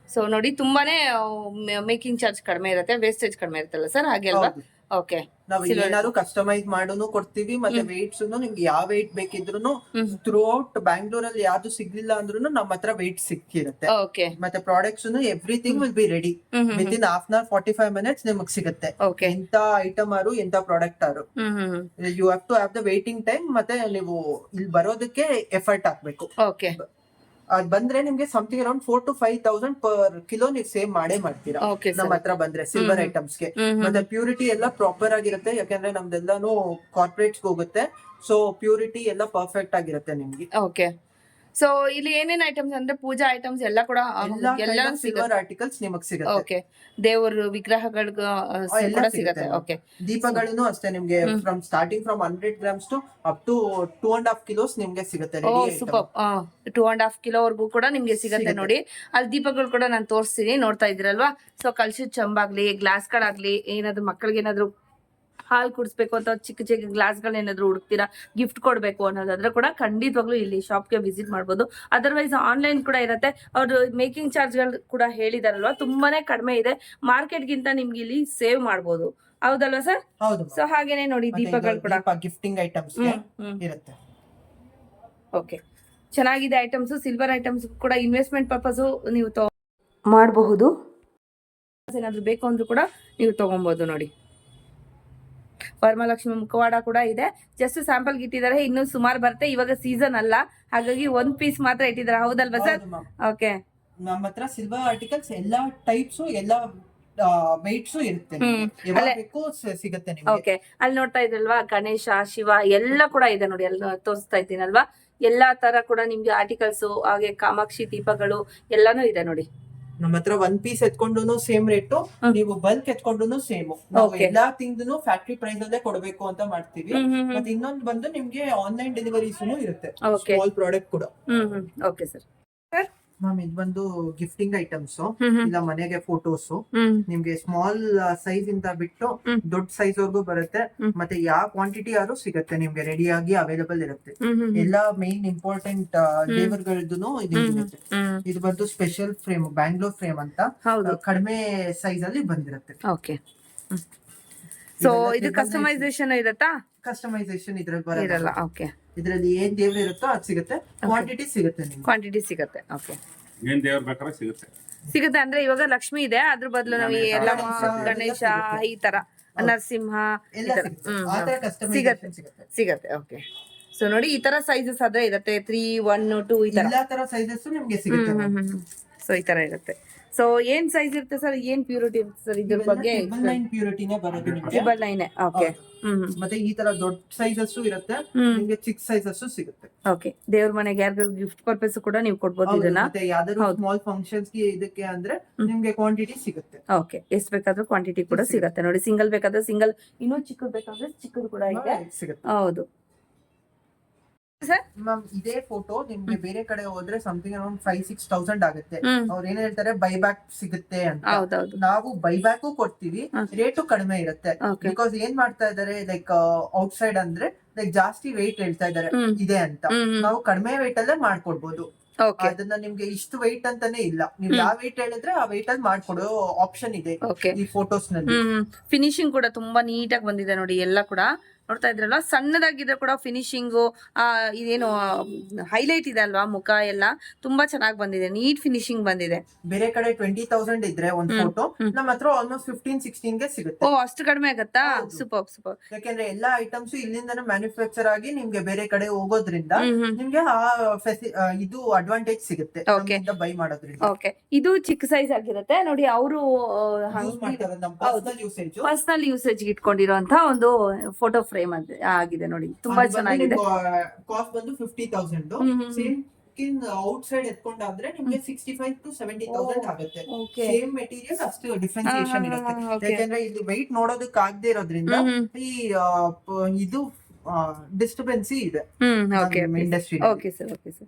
[SPEAKER 2] ಸೊ ನೋಡಿ ತುಂಬಾನೇ ಮೇಕಿಂಗ್ ಚಾರ್ಜ್ ಕಡಿಮೆ ಇರುತ್ತೆ ವೇಸ್ಟೇಜ್ ಕಡಿಮೆ ಇರುತ್ತಲ್ಲ ಸರ್ ಹಾಗೆ ಅಲ್ವಾ. ಓಕೆ
[SPEAKER 1] ನಾವ್. ಏನಾದ್ರು ಕಸ್ಟಮೈಸ್ ಮಾಡೋನು ಕೊಡ್ತೀವಿ ಮತ್ತೆ ವೇಟ್ಸ್ ನಿಮ್ಗೆ ಯಾವ ವೇಟ್ ಬೇಕಿದ್ರು ಥ್ರೂ ಔಟ್ ಬ್ಯಾಂಗ್ಳೂರ್ ಅಲ್ಲಿ ಯಾವ್ದು ಸಿಗ್ಲಿಲ್ಲ ಅಂದ್ರೂ ನಮ್ಮ ಹತ್ರ ವೇಟ್ ಸಿಕ್ಕಿರುತ್ತೆ.
[SPEAKER 2] ಓಕೆ
[SPEAKER 1] ಮತ್ತೆ products everything will be ready with in half an hour forty five minutes ನಿಮಗ್ ಸಿಗುತ್ತೆ. ಎಂತ ಐಟಮ್ ಆರು ಎಂತ ಪ್ರಾಡಕ್ಟ್ ಆರು. You have to have the waiting time ಮತ್ತೆ ನೀವು ಇಲ್ಲಿ ಬರೋದಕ್ಕೆ ಎಫರ್ಟ್ ಹಾಕ್ಬೇಕು.
[SPEAKER 2] ಓಕೆ
[SPEAKER 1] ಅದ್ ಬಂದ್ರೆ ನಿಮ್ಗೆ something around four to five thousand per kilo ನೀವು ಸೇವ್ ಮಾಡೇ ಮಾಡ್ತೀರಾ. ನಮ್ಮ ಹತ್ರ ಬಂದ್ರೆ ಸಿಲ್ವರ್ ಐಟಮ್ಸ್ಗೆ ಮತ್ತೆ ಪ್ಯೂರಿಟಿ ಎಲ್ಲ ಪ್ರಾಪರ್ ಆಗಿರುತ್ತೆ ಯಾಕಂದ್ರೆ ನಮ್ದೆಲ್ಲಾನು ಕಾರ್ಪೊರೇಟ್ಸ್ ಹೋಗುತ್ತೆ. ಸೊ ಪ್ಯೂರಿಟಿ ಎಲ್ಲ ಪರ್ಫೆಕ್ಟ್ ಆಗಿರುತ್ತೆ ನಿಮ್ಗೆ.
[SPEAKER 2] ಓಕೆ ಸೊ ಇಲ್ಲಿ ಏನೇನ್ ಐಟಮ್ಸ್ ಅಂದ್ರೆ ಪೂಜಾ ಐಟಮ್ಸ್ ಎಲ್ಲ ಕೂಡ
[SPEAKER 1] ಎಲ್ಲ ಸಿಲ್ವರ್ ಆರ್ಟಿಕಲ್ಸ್ ನಿಮಗ್ ಸಿಗುತ್ತೆ.
[SPEAKER 2] ಓಕೆ ದೇವರ ವಿಗ್ರಹಗಳು
[SPEAKER 1] ಎಲ್ಲ
[SPEAKER 2] ಕೂಡ
[SPEAKER 1] ಸಿಗುತ್ತೆ.
[SPEAKER 2] ಸಿಗುತ್ತೆ. ಓಕೆ
[SPEAKER 1] ದೀಪಗಳನ್ನು ಅಷ್ಟೇ ನಿಮ್ಗೆ from starting from hundred grams to up to two and half kilos ನಿಮ್ಗೆ ಸಿಗುತ್ತೆ
[SPEAKER 2] ಓ super two and half kilo ವರ್ಗೂ ಕೂಡ ನಿಮ್ಗೆ ಸಿಗತ್ತೆ
[SPEAKER 1] ಸಿಗುತ್ತೆ.
[SPEAKER 2] ನೋಡಿ. ಅಲ್ಲಿ ದೀಪಗಳು ಕೂಡ ನಾನು ತೋರಿಸ್ತೀನಿ ನೋಡ್ತಾ ಇದ್ರಲ್ವಾ ಸೊ ಕಲ್ಸಿದ ಚಂಬಾಗ್ಲಿ ಗ್ಲಾಸ್ಗಳಾಗ್ಲಿ ಏನಾದ್ರು ಮಕ್ಕಳಿಗೆ ಏನಾದ್ರು ಹಾಲು ಕುಡಿಸ್ಬೇಕು ಅಂತ ಚಿಕ್ಕ ಚಿಕ್ಕ ಗ್ಲಾಸ್ಗಳು ಏನಾದ್ರು ಹುಡುಕ್ತೀರಾ ಗಿಫ್ಟ್ ಕೊಡಬೇಕು ಅನ್ನೋದಾದ್ರೆ ಕೂಡ ಖಂಡಿತವಾಗ್ಲೂ ಇಲ್ಲಿ ಶಾಪ್ಗೆ ವಿಸಿಟ್ ಮಾಡ್ಬೋದು. ಅದರ್ವೈಸ್ ಆನ್ಲೈನ್ ಕೂಡ ಇರುತ್ತೆ. ಅವರು ಮೇಕಿಂಗ್ ಚಾರ್ಜ್ಗಳು ಕೂಡ ಹೇಳಿದಾರಲ್ವಾ ತುಂಬಾನೇ ಕಡಿಮೆ ಇದೆ. ಮಾರ್ಕೆಟ್ಗಿಂತ ನಿಮ್ಗೆ ಇಲ್ಲಿ ಸೇವ್ ಮಾಡ್ಬೋದು. ಹೌದಲ್ವಾ ಸರ್?
[SPEAKER 1] ಹೌದು
[SPEAKER 2] ಸೊ ಹಾಗೇನೆ ನೋಡಿ ದೀಪಗಳು ಕೂಡ.
[SPEAKER 1] ಗಿಫ್ಟಿಂಗ್ ಐಟಮ್ಸ್ ಇರುತ್ತೆ.
[SPEAKER 2] ಓಕೆ. ಚೆನ್ನಾಗಿದೆ ಐಟಮ್ಸ್ ಸಿಲ್ವರ್ ಐಟಮ್ಸ್ ಕೂಡ ಇನ್ವೆಸ್ಟ್ಮೆಂಟ್ ಪರ್ಪಸ್ ನೀವು ಮಾಡಬಹುದು. ಏನಾದ್ರು ಬೇಕು ಅಂದ್ರೂ ಕೂಡ ನೀವು ತಗೊಬೋದು ನೋಡಿ. ವರಮಹಾಲಕ್ಷ್ಮಿ ಮುಖವಾಡ ಕೂಡ ಇದೆ. ಜಸ್ಟ್ ಸ್ಯಾಂಪಲ್ ಇಟ್ಟಿದ್ದಾರೆ. ಇನ್ನು ಸುಮಾರು ಬರುತ್ತೆ. ಇವಾಗ ಸೀಸನ್ ಅಲ್ಲ. ಹಾಗಾಗಿ ಒಂದ್ ಪೀಸ್ ಮಾತ್ರ ಇಟ್ಟಿದ್ದಾರೆ. ಹೌದಲ್ವಾ ಸರ್? ಓಕೆ
[SPEAKER 1] ನಮ್ಮ ಹತ್ರ ಸಿಲ್ವರ್ ಆರ್ಟಿಕಲ್ಸ್ ಎಲ್ಲಾ ಟೈಪ್ಸ್ ಎಲ್ಲಾ ಇರುತ್ತೆ. ಸಿಗುತ್ತೆ
[SPEAKER 2] ಓಕೆ ಅಲ್ಲಿ ನೋಡ್ತಾ ಇದ್ರಲ್ವಾ? ಗಣೇಶ ಶಿವ ಎಲ್ಲ ಕೂಡ ಇದೆ ನೋಡಿ. ಅಲ್ಲಿ ತೋರಿಸ್ತಾ ಇದ್ದೀನಲ್ವಾ? ಎಲ್ಲಾ ತರ ಕೂಡ ನಿಮ್ಗೆ ಆರ್ಟಿಕಲ್ಸ್ ಹಾಗೆ ಕಾಮಾಕ್ಷಿ ದೀಪಗಳು ಎಲ್ಲಾನು ಇದೆ ನೋಡಿ.
[SPEAKER 1] ನಮ್ಮ ಹತ್ರ ಒನ್ ಪೀಸ್ ಎತ್ಕೊಂಡು ಸೇಮ್ ರೇಟು ನೀವು ಬಲ್ಕ್ ಎತ್ಕೊಂಡು ಸೇಮ್ ನಾವು. ಎಲ್ಲಾ ತಿಂಗ್ನು ಫ್ಯಾಕ್ಟ್ರಿ ಪ್ರೈಸ್ ಅಲ್ಲೇ ಕೊಡಬೇಕು ಅಂತ ಮಾಡ್ತೀವಿ. ಮತ್ತೆ ಇನ್ನೊಂದು ಬಂದು ನಿಮ್ಗೆ ಆನ್ಲೈನ್ ಡೆಲಿವರೀಸ್ ಇರುತ್ತೆ. ಸ್ಮಾಲ್ ಪ್ರಾಡಕ್ಟ್ ಕೂಡ.
[SPEAKER 2] ಓಕೆ ಸರ್
[SPEAKER 1] ಮ್ಯಾಮ್ ಇದು ಬಂದು ಗಿಫ್ಟಿಂಗ್ ಐಟಮ್ಸ್ ಇಲ್ಲ ಮನೆಗೆ ಫೋಟೋಸ್ ನಿಮ್ಗೆ ಸ್ಮಾಲ್ ಸೈಜ್ ಇಂದ ಬಿಟ್ಟು ದೊಡ್ಡ ಸೈಜ್ ವರ್ಗೂ ಬರುತ್ತೆ. ಮತ್ತೆ ಯಾವ ಕ್ವಾಂಟಿಟಿ ಆದ್ರೂ ಸಿಗುತ್ತೆ ನಿಮ್ಗೆ ರೆಡಿ ಆಗಿ ಅವೈಲೇಬಲ್ ಇರುತ್ತೆ. ಎಲ್ಲಾ ಮೇನ್ ಇಂಪಾರ್ಟೆಂಟ್ ಲೇಬರ್ ಇದು
[SPEAKER 2] ಹ್ಮ್
[SPEAKER 1] ಇರುತ್ತೆ. ಇದು ಬಂದು ಸ್ಪೆಷಲ್ ಫ್ರೇಮ್ ಬ್ಯಾಂಗ್ಳೂರ್ ಫ್ರೇಮ್ ಅಂತ ಕಡಿಮೆ ಸೈಜ್ ಅಲ್ಲಿ ಬಂದಿರುತ್ತೆ.
[SPEAKER 2] ಓಕೆ ಸೊ ಇದು ಕಸ್ಟಮೈಸೇಷನ್ ಇರತ್ತಾ.
[SPEAKER 1] ಕಸ್ಟಮೈಸೇಷನ್ ಇದ್ರಲ್ಲಿ ಬರಲ್ಲ.
[SPEAKER 2] ಇರಲ್ಲ ಓಕೆ
[SPEAKER 1] ಇದ್ರಲ್ಲಿ ಏನ್ ದೇವ್ರು ಇರುತ್ತೋ ಅದು ಸಿಗುತ್ತೆ. ಕ್ವಾಂಟಿಟಿ ಸಿಗುತ್ತೆ ನಿಮ್ಗೆ.
[SPEAKER 2] ಕ್ವಾಂಟಿಟಿ ಸಿಗುತ್ತೆ ಓಕೆ
[SPEAKER 4] ಏನ್ ದೇವ್ರ ಬೇಕಾದ್ರೆ ಸಿಗುತ್ತೆ.
[SPEAKER 2] ಸಿಗುತ್ತೆ ಅಂದ್ರೆ ಇವಾಗ ಲಕ್ಷ್ಮಿ ಇದೆ ಅದ್ರ ಬದಲು ನಾವು ಈ ಎಲ್ಲ
[SPEAKER 1] ಗಣೇಶ,
[SPEAKER 2] ಈ ತರ. ನರಸಿಂಹ ಈ
[SPEAKER 1] ಎಲ್ಲ
[SPEAKER 2] ತರ.
[SPEAKER 1] ಸಿಗುತ್ತೆ.
[SPEAKER 2] ಹ್ಮ್,
[SPEAKER 1] ಆ ತರ
[SPEAKER 2] ಹ್ಮ್.
[SPEAKER 1] ಕಸ್ಟಮೈಸೇಷನ್ ಸಿಗುತ್ತೆ.
[SPEAKER 2] ಸಿಗತ್ತೆ. ಓಕೆ ಸೊ ನೋಡಿ ಈ ತರ ಸೈಜಸ್ ಆದ್ರೆ ಇರುತ್ತೆ. ತ್ರೀ ಒನ್ ಟೂ ಈ ತರ.
[SPEAKER 1] ಎಲ್ಲಾ ತರ ಸೈಜಸ್ ನಿಮ್ಗೆ ಸಿಗುತ್ತೆ.
[SPEAKER 2] ಸೊ ಈ ತರ ಇರುತ್ತೆ. ಸೊ ಏನ್ ಸೈಜ್ ಇರುತ್ತೆ ಸರ್ ಏನ್ ಪ್ಯೂರಿಟಿ ಇರುತ್ತೆ ಸರ್ ಇದ್ರ ಬಗ್ಗೆ
[SPEAKER 1] ನೈನ್ ಪ್ಯೂರಿಟಿನೇ ಬರುತ್ತೆ ನಿಮ್ಗೆ.
[SPEAKER 2] ಟ್ರಿಬಲ್ ನೈನ್ ಓಕೆ
[SPEAKER 1] ಮತ್ತೆ ಈ ತರ ದೊಡ್ಡ ಸೈಜಸ್ ಇರುತ್ತೆ. ನಿಮ್ಗೆ ಚಿಕ್ಕ ಸೈಜಸ್ ಸಿಗುತ್ತೆ.
[SPEAKER 2] ಓಕೆ ದೇವ್ರ ಮನೆಗೆ ಯಾರಿಗಾದ್ರು ಗಿಫ್ಟ್ ಪರ್ಪಸ್ ಕೂಡ ನೀವು ಕೊಡ್ಬೋದು ಇದನ್ನ.
[SPEAKER 1] ಮತ್ತೆ ಯಾವ್ದಾದ್ರು. ಸ್ಮಾಲ್ ಫಂಕ್ಷನ್ಸ್ಗೆ ಇದಕ್ಕೆ ಅಂದ್ರೆ. ನಿಮ್ಗೆ ಕ್ವಾಂಟಿಟಿ ಸಿಗುತ್ತೆ.
[SPEAKER 2] ಓಕೆ ಎಷ್ಟು ಬೇಕಾದ್ರೂ ಕ್ವಾಂಟಿಟಿ ಕೂಡ
[SPEAKER 1] ಸಿಗುತ್ತೆ.
[SPEAKER 2] ಸಿಗತ್ತೆ. ನೋಡಿ ಸಿಂಗಲ್ ಬೇಕಾದ್ರೆ ಸಿಂಗಲ್ ಇನ್ನೂ ಚಿಕ್ಕದು ಬೇಕಾದ್ರೆ ಚಿಕ್ಕದು ಕೂಡ ಇದೆ
[SPEAKER 1] ಸಿಗುತ್ತೆ.
[SPEAKER 2] ಹೌದು.
[SPEAKER 1] ಮ್ಯಾಮ್ ಇದೇ ಫೋಟೋ ನಿಮ್ಗೆ ಬೇರೆ ಕಡೆ ಹೋದ್ರೆ something around five six thousand ಆಗುತ್ತೆ. ಅವ್ರು ಏನ್ ಹೇಳ್ತಾರೆ? ಬೈಬ್ಯಾಕ್ ಸಿಗುತ್ತೆ ಅಂತ.
[SPEAKER 2] ನಾವು
[SPEAKER 1] ನಾವು ಬೈಬ್ಯಾಕು ಕೊಡ್ತೀವಿ. ರೇಟು ಕಡಿಮೆ ಇರುತ್ತೆ. ಬಿಕಾಸ್ ಏನ್ ಮಾಡ್ತಾ ಇದಾರೆ ಲೈಕ್ ಔಟ್ ಸೈಡ್ ಅಂದ್ರೆ ಲೈಕ್ ಜಾಸ್ತಿ ವೆಯ್ಟ್ ಹೇಳ್ತಾ ಇದಾರೆ ಇದೆ ಅಂತ. ನಾವು ಕಡಿಮೆ ವೆಯ್ಟ್ ಅಲ್ಲೇ ಮಾಡ್ಕೊಡ್ಬೋದು. ಅದನ್ನ ನಿಮ್ಗೆ ಇಷ್ಟು ವೆಯ್ಟ್ ಅಂತಾನೆ ಇಲ್ಲ. ನೀವು. ಯಾವ ವೆಯ್ಟ್ ಹೇಳಿದ್ರೆ ಆ ವೆಯ್ಟ್ ಅಲ್ಲಿ ಮಾಡ್ಕೊಡೋ ಆಪ್ಷನ್ ಇದೆ ಈ
[SPEAKER 2] ಫೋಟೋಸ್ನಲ್ಲಿ. ಫಿನಿಶಿಂಗ್ ಕೂಡ ತುಂಬಾ ನೀಟಾಗಿ ಬಂದಿದೆ ನೋಡಿ ಎಲ್ಲ ಕೂಡ. ನೋಡ್ತಾ ಇದ್ರಲ್ಲ ಸಣ್ಣದಾಗಿದ್ರೆ ಕೂಡ ಫಿನಿಶಿಂಗು ಆ ಇದೇನು ಹೈಲೈಟ್ ಇದೆ ಅಲ್ವಾ ಮುಖ ಎಲ್ಲ? ತುಂಬಾ ಚೆನ್ನಾಗಿ ಬಂದಿದೆ ನೀಟ್ ಫಿನಿಶಿಂಗ್ ಬಂದಿದೆ.
[SPEAKER 1] ಬೇರೆ ಕಡೆ ಟ್ವೆಂಟಿ ತೌಸಂಡ್ ಇದ್ರೆ ಒಂದ್ ಫೋಟೋ. ನಮ್ಮ ಹತ್ರ ಆಲ್ಮೋಸ್ಟ್ ಫಿಫ್ಟೀನ್ ಸಿಕ್ಸ್ಟೀನ್ಗೆ ಸಿಗುತ್ತೆ.
[SPEAKER 2] ಓ ಅಷ್ಟು ಕಡಿಮೆ ಆಗತ್ತಾ. ಸೂಪರ್ ಸೂಪರ್
[SPEAKER 1] ಯಾಕೆಂದ್ರೆ ಎಲ್ಲಾ ಐಟಮ್ಸ್ ಇಲ್ಲಿಂದನೇ ಮ್ಯಾನುಫ್ಯಾಕ್ಚರ್ ಆಗಿ ನಿಮ್ಗೆ ಬೇರೆ ಕಡೆ ಹೋಗೋದ್ರಿಂದ ನಿಮ್ಗೆ ಆ ಫೆಸಿ ಇದು ಅಡ್ವಾಂಟೇಜ್ ಸಿಗುತ್ತೆ. ಬೈ ಮಾಡೋದ್ರಿಂದ.
[SPEAKER 2] ಓಕೆ ಇದು ಚಿಕ್ಕ ಸೈಜ್ ಆಗಿರುತ್ತೆ. ನೋಡಿ ಅವರು
[SPEAKER 1] ಪರ್ಸನಲ್ ಯೂಸೇಜ್
[SPEAKER 2] ಪರ್ಸನಲ್ ಯೂಸೇಜ್ ಇಟ್ಕೊಂಡಿರೋಂತ ಒಂದು ಫೋಟೋ ಫ್ರೇಮ್ ಆಗಿದೆ ನೋಡಿ ತುಂಬಾ ಚೆನ್ನಾಗಿದೆ.
[SPEAKER 1] ಕಾಸ್ಟ್ ಬಂದು fifty thousand. Same outside ಎತ್ಕೊಂಡಾದ್ರೆ ನಿಮ್ಗೆ sixty five to seventy thousand ಆಗುತ್ತೆ. ಸೇಮ್ ಮೆಟೀರಿಯಲ್ ಅಷ್ಟು ಡಿಫ್ರೆನ್ಸಿಯೇಷನ್ ಇರುತ್ತೆ. ಯಾಕಂದ್ರೆ ಇಲ್ಲಿ weight ನೋಡೋದಕ್ಕೆ ಆಗದೆ ಇರೋದ್ರಿಂದ ಈ ಇದು ಡಿಸ್ಟರ್ಬೆನ್ಸಿ ಇದೆ industry
[SPEAKER 2] okay sir okay sir